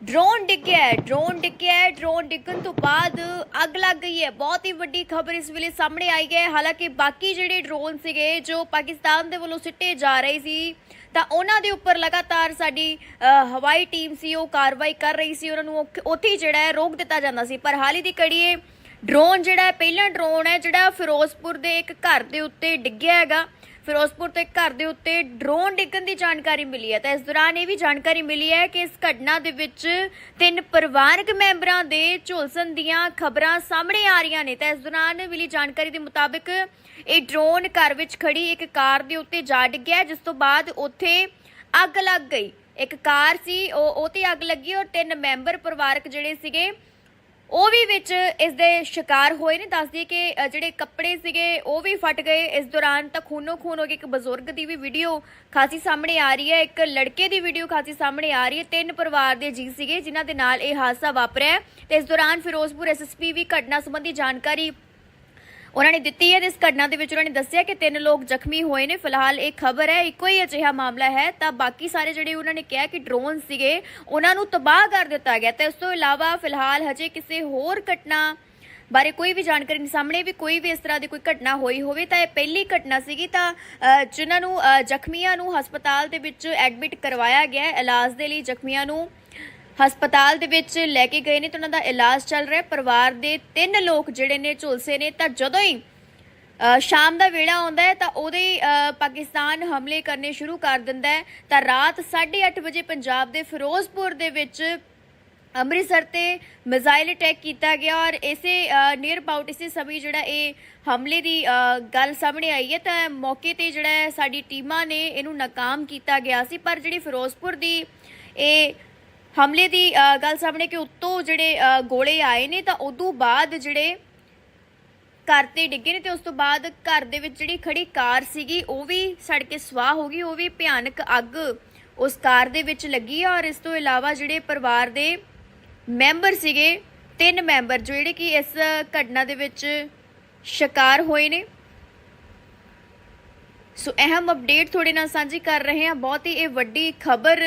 ਡਰੋਨ ਡਿੱਗਿਆ ਹੈ ਡਰੋਨ ਡਿੱਗਿਆ ਹੈ ਡਰੋਨ ਡਿੱਗਣ ਤੋਂ ਬਾਅਦ ਅੱਗ ਲੱਗ ਗਈ ਹੈ। ਬਹੁਤ ਹੀ ਵੱਡੀ ਖਬਰ ਇਸ ਵੇਲੇ ਸਾਹਮਣੇ ਆਈ ਹੈ। ਹਾਲਾਂਕਿ ਬਾਕੀ ਜਿਹੜੇ ਡਰੋਨ ਸੀਗੇ ਜੋ ਪਾਕਿਸਤਾਨ ਦੇ ਵੱਲੋਂ ਸਿੱਟੇ ਜਾ ਰਹੇ ਸੀ ਤਾਂ ਉਹਨਾਂ ਦੇ ਉੱਪਰ ਲਗਾਤਾਰ ਸਾਡੀ ਅ, ਹਵਾਈ ਟੀਮ ਸੀ ਉਹ ਕਾਰਵਾਈ ਕਰ ਰਹੀ ਸੀ ਉਹਨਾਂ ਨੂੰ ਉੱਥੇ- ਹੀ ਜਿਹੜਾ ਹੈ ਰੋਕ ਦਿੱਤਾ ਜਾਂਦਾ ਸੀ। ਪਰ ਹਾਲ ਹੀ ਦੀ ਕੜੀ ਇਹ ਡਰੋਨ ਜਿਹੜਾ ਹੈ ਪਹਿਲਾ ਡਰੋਨ ਹੈ ਜਿਹੜਾ ਫਿਰੋਜ਼ਪੁਰ ਦੇ ਇੱਕ ਘਰ ਦੇ ਉੱਤੇ ਡਿੱਗਿਆ ਹੈਗਾ। ਫਿਰੋਜ਼ਪੁਰ ਤੋਂ ਇੱਕ ਘਰ ਦੇ ਉੱਤੇ ਡਰੋਨ ਡਿੱਗਣ ਦੀ ਜਾਣਕਾਰੀ ਮਿਲੀ ਹੈ। ਤਾਂ ਇਸ ਦੌਰਾਨ ਇਹ ਵੀ ਜਾਣਕਾਰੀ ਮਿਲੀ ਹੈ ਕਿ ਇਸ ਘਟਨਾ ਦੇ ਵਿੱਚ ਤਿੰਨ ਪਰਿਵਾਰਕ ਮੈਂਬਰਾਂ ਦੇ ਝੁਲਸਣ ਦੀਆਂ ਖਬਰਾਂ ਸਾਹਮਣੇ ਆ ਰਹੀਆਂ ਨੇ। ਤਾਂ ਇਸ ਦੌਰਾਨ ਮਿਲੀ ਜਾਣਕਾਰੀ ਦੇ ਮੁਤਾਬਕ ਇਹ ਡਰੋਨ ਘਰ ਵਿੱਚ ਖੜੀ ਇੱਕ ਕਾਰ ਦੇ ਉੱਤੇ ਜਾ ਡਿੱਗਿਆ ਜਿਸ ਤੋਂ ਬਾਅਦ ਉੱਥੇ ਅੱਗ ਲੱਗ ਗਈ। ਇੱਕ ਕਾਰ ਸੀ, ਉਹ ਉਹ ਤੇ ਅੱਗ ਲੱਗੀ ਔਰ ਤਿੰਨ ਮੈਂਬਰ ਪਰਿਵਾਰਕ ਜਿਹੜੇ ਸੀਗੇ ਉਹ ਵੀ ਵਿੱਚ ਇਸ ਦੇ ਸ਼ਿਕਾਰ ਹੋਏ ਨੇ। ਦੱਸਦੀ ਕਿ ਜਿਹੜੇ ਕੱਪੜੇ ਸੀਗੇ, ਉਹ ਵੀ ਫਟ ਗਏ। ਇਸ ਦੌਰਾਨ ਤਾਂ ਖੂਨੋ ਖੂਨ ਹੋ ਕੇ ਇੱਕ ਬਜ਼ੁਰਗ ਦੀ ਵੀ ਵੀਡੀਓ ਖਾਸੀ ਸਾਹਮਣੇ ਆ ਰਹੀ ਹੈ। ਇੱਕ ਲੜਕੇ ਦੀ ਵੀਡੀਓ ਖਾਸੀ ਸਾਹਮਣੇ ਆ ਰਹੀ ਹੈ। ਤਿੰਨ ਪਰਿਵਾਰ ਦੇ ਜੀ ਸੀਗੇ, ਜਿਨ੍ਹਾਂ ਦੇ ਨਾਲ ਇਹ ਹਾਦਸਾ ਵਾਪਰਿਆ ਹੈ। ਤੇ ਇਸ ਦੌਰਾਨ ਫਿਰੋਜ਼ਪੁਰ ਐਸਐਸਪੀ ਵੀ ਘਟਨਾ ਸੰਬੰਧੀ ਜਾਣਕਾਰੀ ਉਹਨਾਂ ਨੇ ਦਿੱਤੀ ਹੈ ਤੇ ਇਸ ਘਟਨਾ ਦੇ ਵਿੱਚ ਉਹਨਾਂ ਨੇ ਦੱਸਿਆ ਕਿ ਤਿੰਨ ਲੋਕ ਜ਼ਖਮੀ ਹੋਏ ਨੇ। ਫਿਲਹਾਲ ਇਹ ਖਬਰ ਹੈ, ਇੱਕੋ ਹੀ ਅਜਿਹਾ ਮਾਮਲਾ ਹੈ। ਤਾਂ ਬਾਕੀ ਸਾਰੇ ਜਿਹੜੇ ਉਹਨਾਂ ਨੇ ਕਿਹਾ ਕਿ ਡਰੋਨ ਸੀਗੇ, ਉਹਨਾਂ ਨੂੰ ਤਬਾਹ ਕਰ ਦਿੱਤਾ ਗਿਆ। ਤੇ ਇਸ ਤੋਂ ਇਲਾਵਾ ਫਿਲਹਾਲ ਹਜੇ ਕਿਸੇ ਹੋਰ ਘਟਨਾ ਬਾਰੇ ਕੋਈ ਵੀ ਜਾਣਕਾਰੀ ਨਹੀਂ ਸਾਹਮਣੇ ਵੀ ਕੋਈ ਵੀ ਇਸ ਤਰ੍ਹਾਂ ਦੀ ਕੋਈ ਘਟਨਾ ਹੋਈ ਹੋਵੇ, ਤਾਂ ਇਹ ਪਹਿਲੀ ਘਟਨਾ ਸੀਗੀ। ਤਾਂ ਜਿਨ੍ਹਾਂ ਨੂੰ ਜ਼ਖਮੀਆਂ ਨੂੰ ਹਸਪਤਾਲ ਦੇ ਵਿੱਚ ਐਡਮਿਟ ਕਰਵਾਇਆ ਗਿਆ ਇਲਾਜ ਦੇ ਲਈ ਜ਼ਖਮੀਆਂ ਨੂੰ ਹਸਪਤਾਲ ਦੇ ਵਿੱਚ ਲੈ ਕੇ ਗਏ ਨੇ ਤੇ ਉਹਨਾਂ ਦਾ ਇਲਾਜ ਚੱਲ ਰਿਹਾ ਪਰਿਵਾਰ ਦੇ ਤਿੰਨ ਲੋਕ ਜਿਹੜੇ ਨੇ ਝੁਲਸੇ ਨੇ। ਤਾਂ ਜਦੋਂ ਹੀ ਸ਼ਾਮ ਦਾ ਵੇੜਾ ਆਉਂਦਾ ਹੈ ਤਾਂ ਉਹਦੇ ਹੀ ਪਾਕਿਸਤਾਨ ਹਮਲੇ ਕਰਨੇ ਸ਼ੁਰੂ ਕਰ ਦਿੰਦਾ ਹੈ। ਤਾਂ ਰਾਤ 8:30 ਵਜੇ ਪੰਜਾਬ ਦੇ ਫਿਰੋਜ਼ਪੁਰ ਦੇ ਵਿੱਚ ਅੰਮ੍ਰਿਤਸਰ ਤੇ ਮਿਜ਼ਾਈਲ ਅਟੈਕ ਕੀਤਾ ਗਿਆ ਔਰ ਇਸੇ ਨੀਅਰ ਅਬਾਊਟ ਇਸੇ ਸਮੇਂ ਜਿਹੜਾ ਇਹ ਹਮਲੇ ਦੀ ਗੱਲ ਸਾਹਮਣੇ ਆਈ ਹੈ। ਤਾਂ ਮੌਕੇ ਤੇ ਜਿਹੜਾ ਸਾਡੀ ਟੀਮਾਂ ਨੇ ਇਹਨੂੰ ਨਾਕਾਮ ਕੀਤਾ ਗਿਆ ਸੀ। ਪਰ ਜਿਹੜੀ ਫਿਰੋਜ਼ਪੁਰ ਦੀ ਇਹ ਹਮਲੇ ਦੀ ਗੱਲ ਸਾਹਮਣੇ ਕਿ ਉੱਤੋਂ ਜਿਹੜੇ ਗੋਲੇ ਆਏ ਨੇ ਤਾਂ ਉਦੋਂ ਬਾਅਦ ਜਿਹੜੇ ਘਰ ਤੇ ਡਿੱਗੇ ਨੇ ਤੇ ਉਸ ਤੋਂ ਬਾਅਦ ਘਰ ਦੇ ਵਿੱਚ ਜਿਹੜੀ ਖੜੀ ਕਾਰ ਸੀਗੀ, ਉਹ ਵੀ ਸੜ ਕੇ ਸਵਾਹ ਹੋ ਗਈ, ਉਹ ਵੀ ਭਿਆਨਕ ਅੱਗ ਉਸ ਕਾਰ ਦੇ ਵਿੱਚ ਲੱਗੀ ਔਰ ਇਸ ਤੋਂ ਇਲਾਵਾ ਜਿਹੜੇ ਪਰਿਵਾਰ ਦੇ ਮੈਂਬਰ ਸੀਗੇ, ਤਿੰਨ ਮੈਂਬਰ ਜਿਹੜੇ ਕਿ ਇਸ ਘਟਨਾ ਦੇ ਵਿੱਚ ਸ਼ਿਕਾਰ ਹੋਏ ਨੇ। ਸੋ ਅਹਿਮ ਅਪਡੇਟ ਤੁਹਾਡੇ ਨਾਲ ਸਾਂਝੀ ਕਰ ਰਹੇ ਹਾਂ। ਬਹੁਤ ਹੀ ਇਹ ਵੱਡੀ ਖਬਰ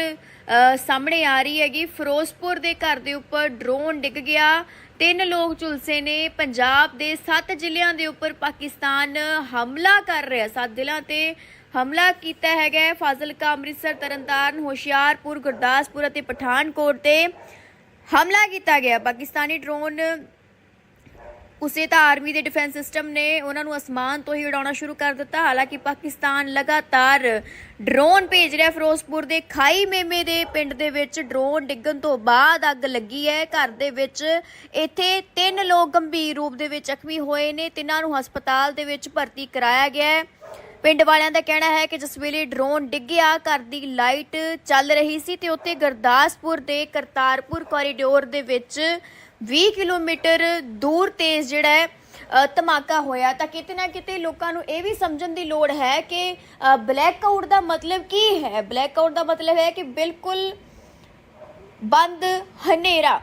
ਸਾਹਮਣੇ ਆ ਰਹੀ ਹੈਗੀ। ਫਿਰੋਜ਼ਪੁਰ ਦੇ ਘਰ ਦੇ ਉੱਪਰ ਡਰੋਨ ਡਿੱਗ ਗਿਆ। ਤਿੰਨ ਲੋਕ ਝੁਲਸੇ ਨੇ। ਪੰਜਾਬ ਦੇ 7 ਜ਼ਿਲ੍ਹਿਆਂ ਦੇ ਉੱਪਰ ਪਾਕਿਸਤਾਨ ਹਮਲਾ ਕਰ ਰਿਹਾ। ਸੱਤ ਜ਼ਿਲ੍ਹਿਆਂ ਤੇ ਹਮਲਾ ਕੀਤਾ ਹੈਗਾ ਫਾਜ਼ਿਲਕਾ, ਅੰਮ੍ਰਿਤਸਰ, ਤਰਨਤਾਰਨ, ਹੁਸ਼ਿਆਰਪੁਰ, ਗੁਰਦਾਸਪੁਰ ਅਤੇ ਪਠਾਨਕੋਟ ਤੇ ਹਮਲਾ ਕੀਤਾ ਗਿਆ। ਪਾਕਿਸਤਾਨੀ ਡਰੋਨ ਉਸੇ ਤਾਂ ਆਰਮੀ ਦੇ ਡਿਫੈਂਸ ਸਿਸਟਮ ਨੇ ਉਹਨਾਂ ਨੂੰ ਅਸਮਾਨ ਤੋਂ ਹੀ ਉਡਾਉਣਾ ਸ਼ੁਰੂ ਕਰ ਦਿੱਤਾ। ਹਾਲਾਂਕਿ ਪਾਕਿਸਤਾਨ ਲਗਾਤਾਰ ਡਰੋਨ ਭੇਜ ਰਿਹਾ ਫਿਰੋਜ਼ਪੁਰ ਦੇ ਖਾਈ ਮੇਮੇ ਦੇ ਪਿੰਡ ਦੇ ਵਿੱਚ। ਡਰੋਨ ਡਿੱਗਣ ਤੋਂ ਬਾਅਦ ਅੱਗ ਲੱਗੀ ਹੈ। ਘਰ ਦੇ ਵਿੱਚ ਇੱਥੇ ਤਿੰਨ ਲੋਕ ਗੰਭੀਰ ਰੂਪ ਦੇ ਵਿੱਚ ਜ਼ਖਮੀ ਹੋਏ ਨੇ। ਤਿੰਨਾਂ ਨੂੰ ਹਸਪਤਾਲ ਦੇ ਵਿੱਚ ਭਰਤੀ ਕਰਾਇਆ ਗਿਆ ਹੈ। ਪਿੰਡ ਵਾਲਿਆਂ ਦਾ ਕਹਿਣਾ ਹੈ ਕਿ ਜਿਸ ਵੇਲੇ ਡਰੋਨ ਡਿੱਗਿਆ, ਘਰ ਦੀ ਲਾਈਟ ਚੱਲ ਰਹੀ ਸੀ ਤੇ ਉੱਤੇ ਗੁਰਦਾਸਪੁਰ ਦੇ ਕਰਤਾਰਪੁਰ ਕੋਰੀਡੋਰ ਦੇ ਵਿੱਚ 20 ਕਿਲੋਮੀਟਰ ਦੂਰ ਤੇਜ਼ ਜਿਹੜਾ ਹੈ ਧਮਾਕਾ ਹੋਇਆ। ਤਾਂ ਕਿਤੇ ਨਾ ਕਿਤੇ ਲੋਕਾਂ ਨੂੰ ਇਹ ਵੀ ਸਮਝਣ ਦੀ ਲੋੜ ਹੈ ਕਿ ਬਲੈਕ ਆਊਟ ਦਾ ਮਤਲਬ ਕੀ ਹੈ? ਬਲੈਕ ਆਊਟ ਦਾ ਮਤਲਬ ਹੈ ਕਿ ਬਿਲਕੁਲ ਬੰਦ ਹਨੇਰਾ।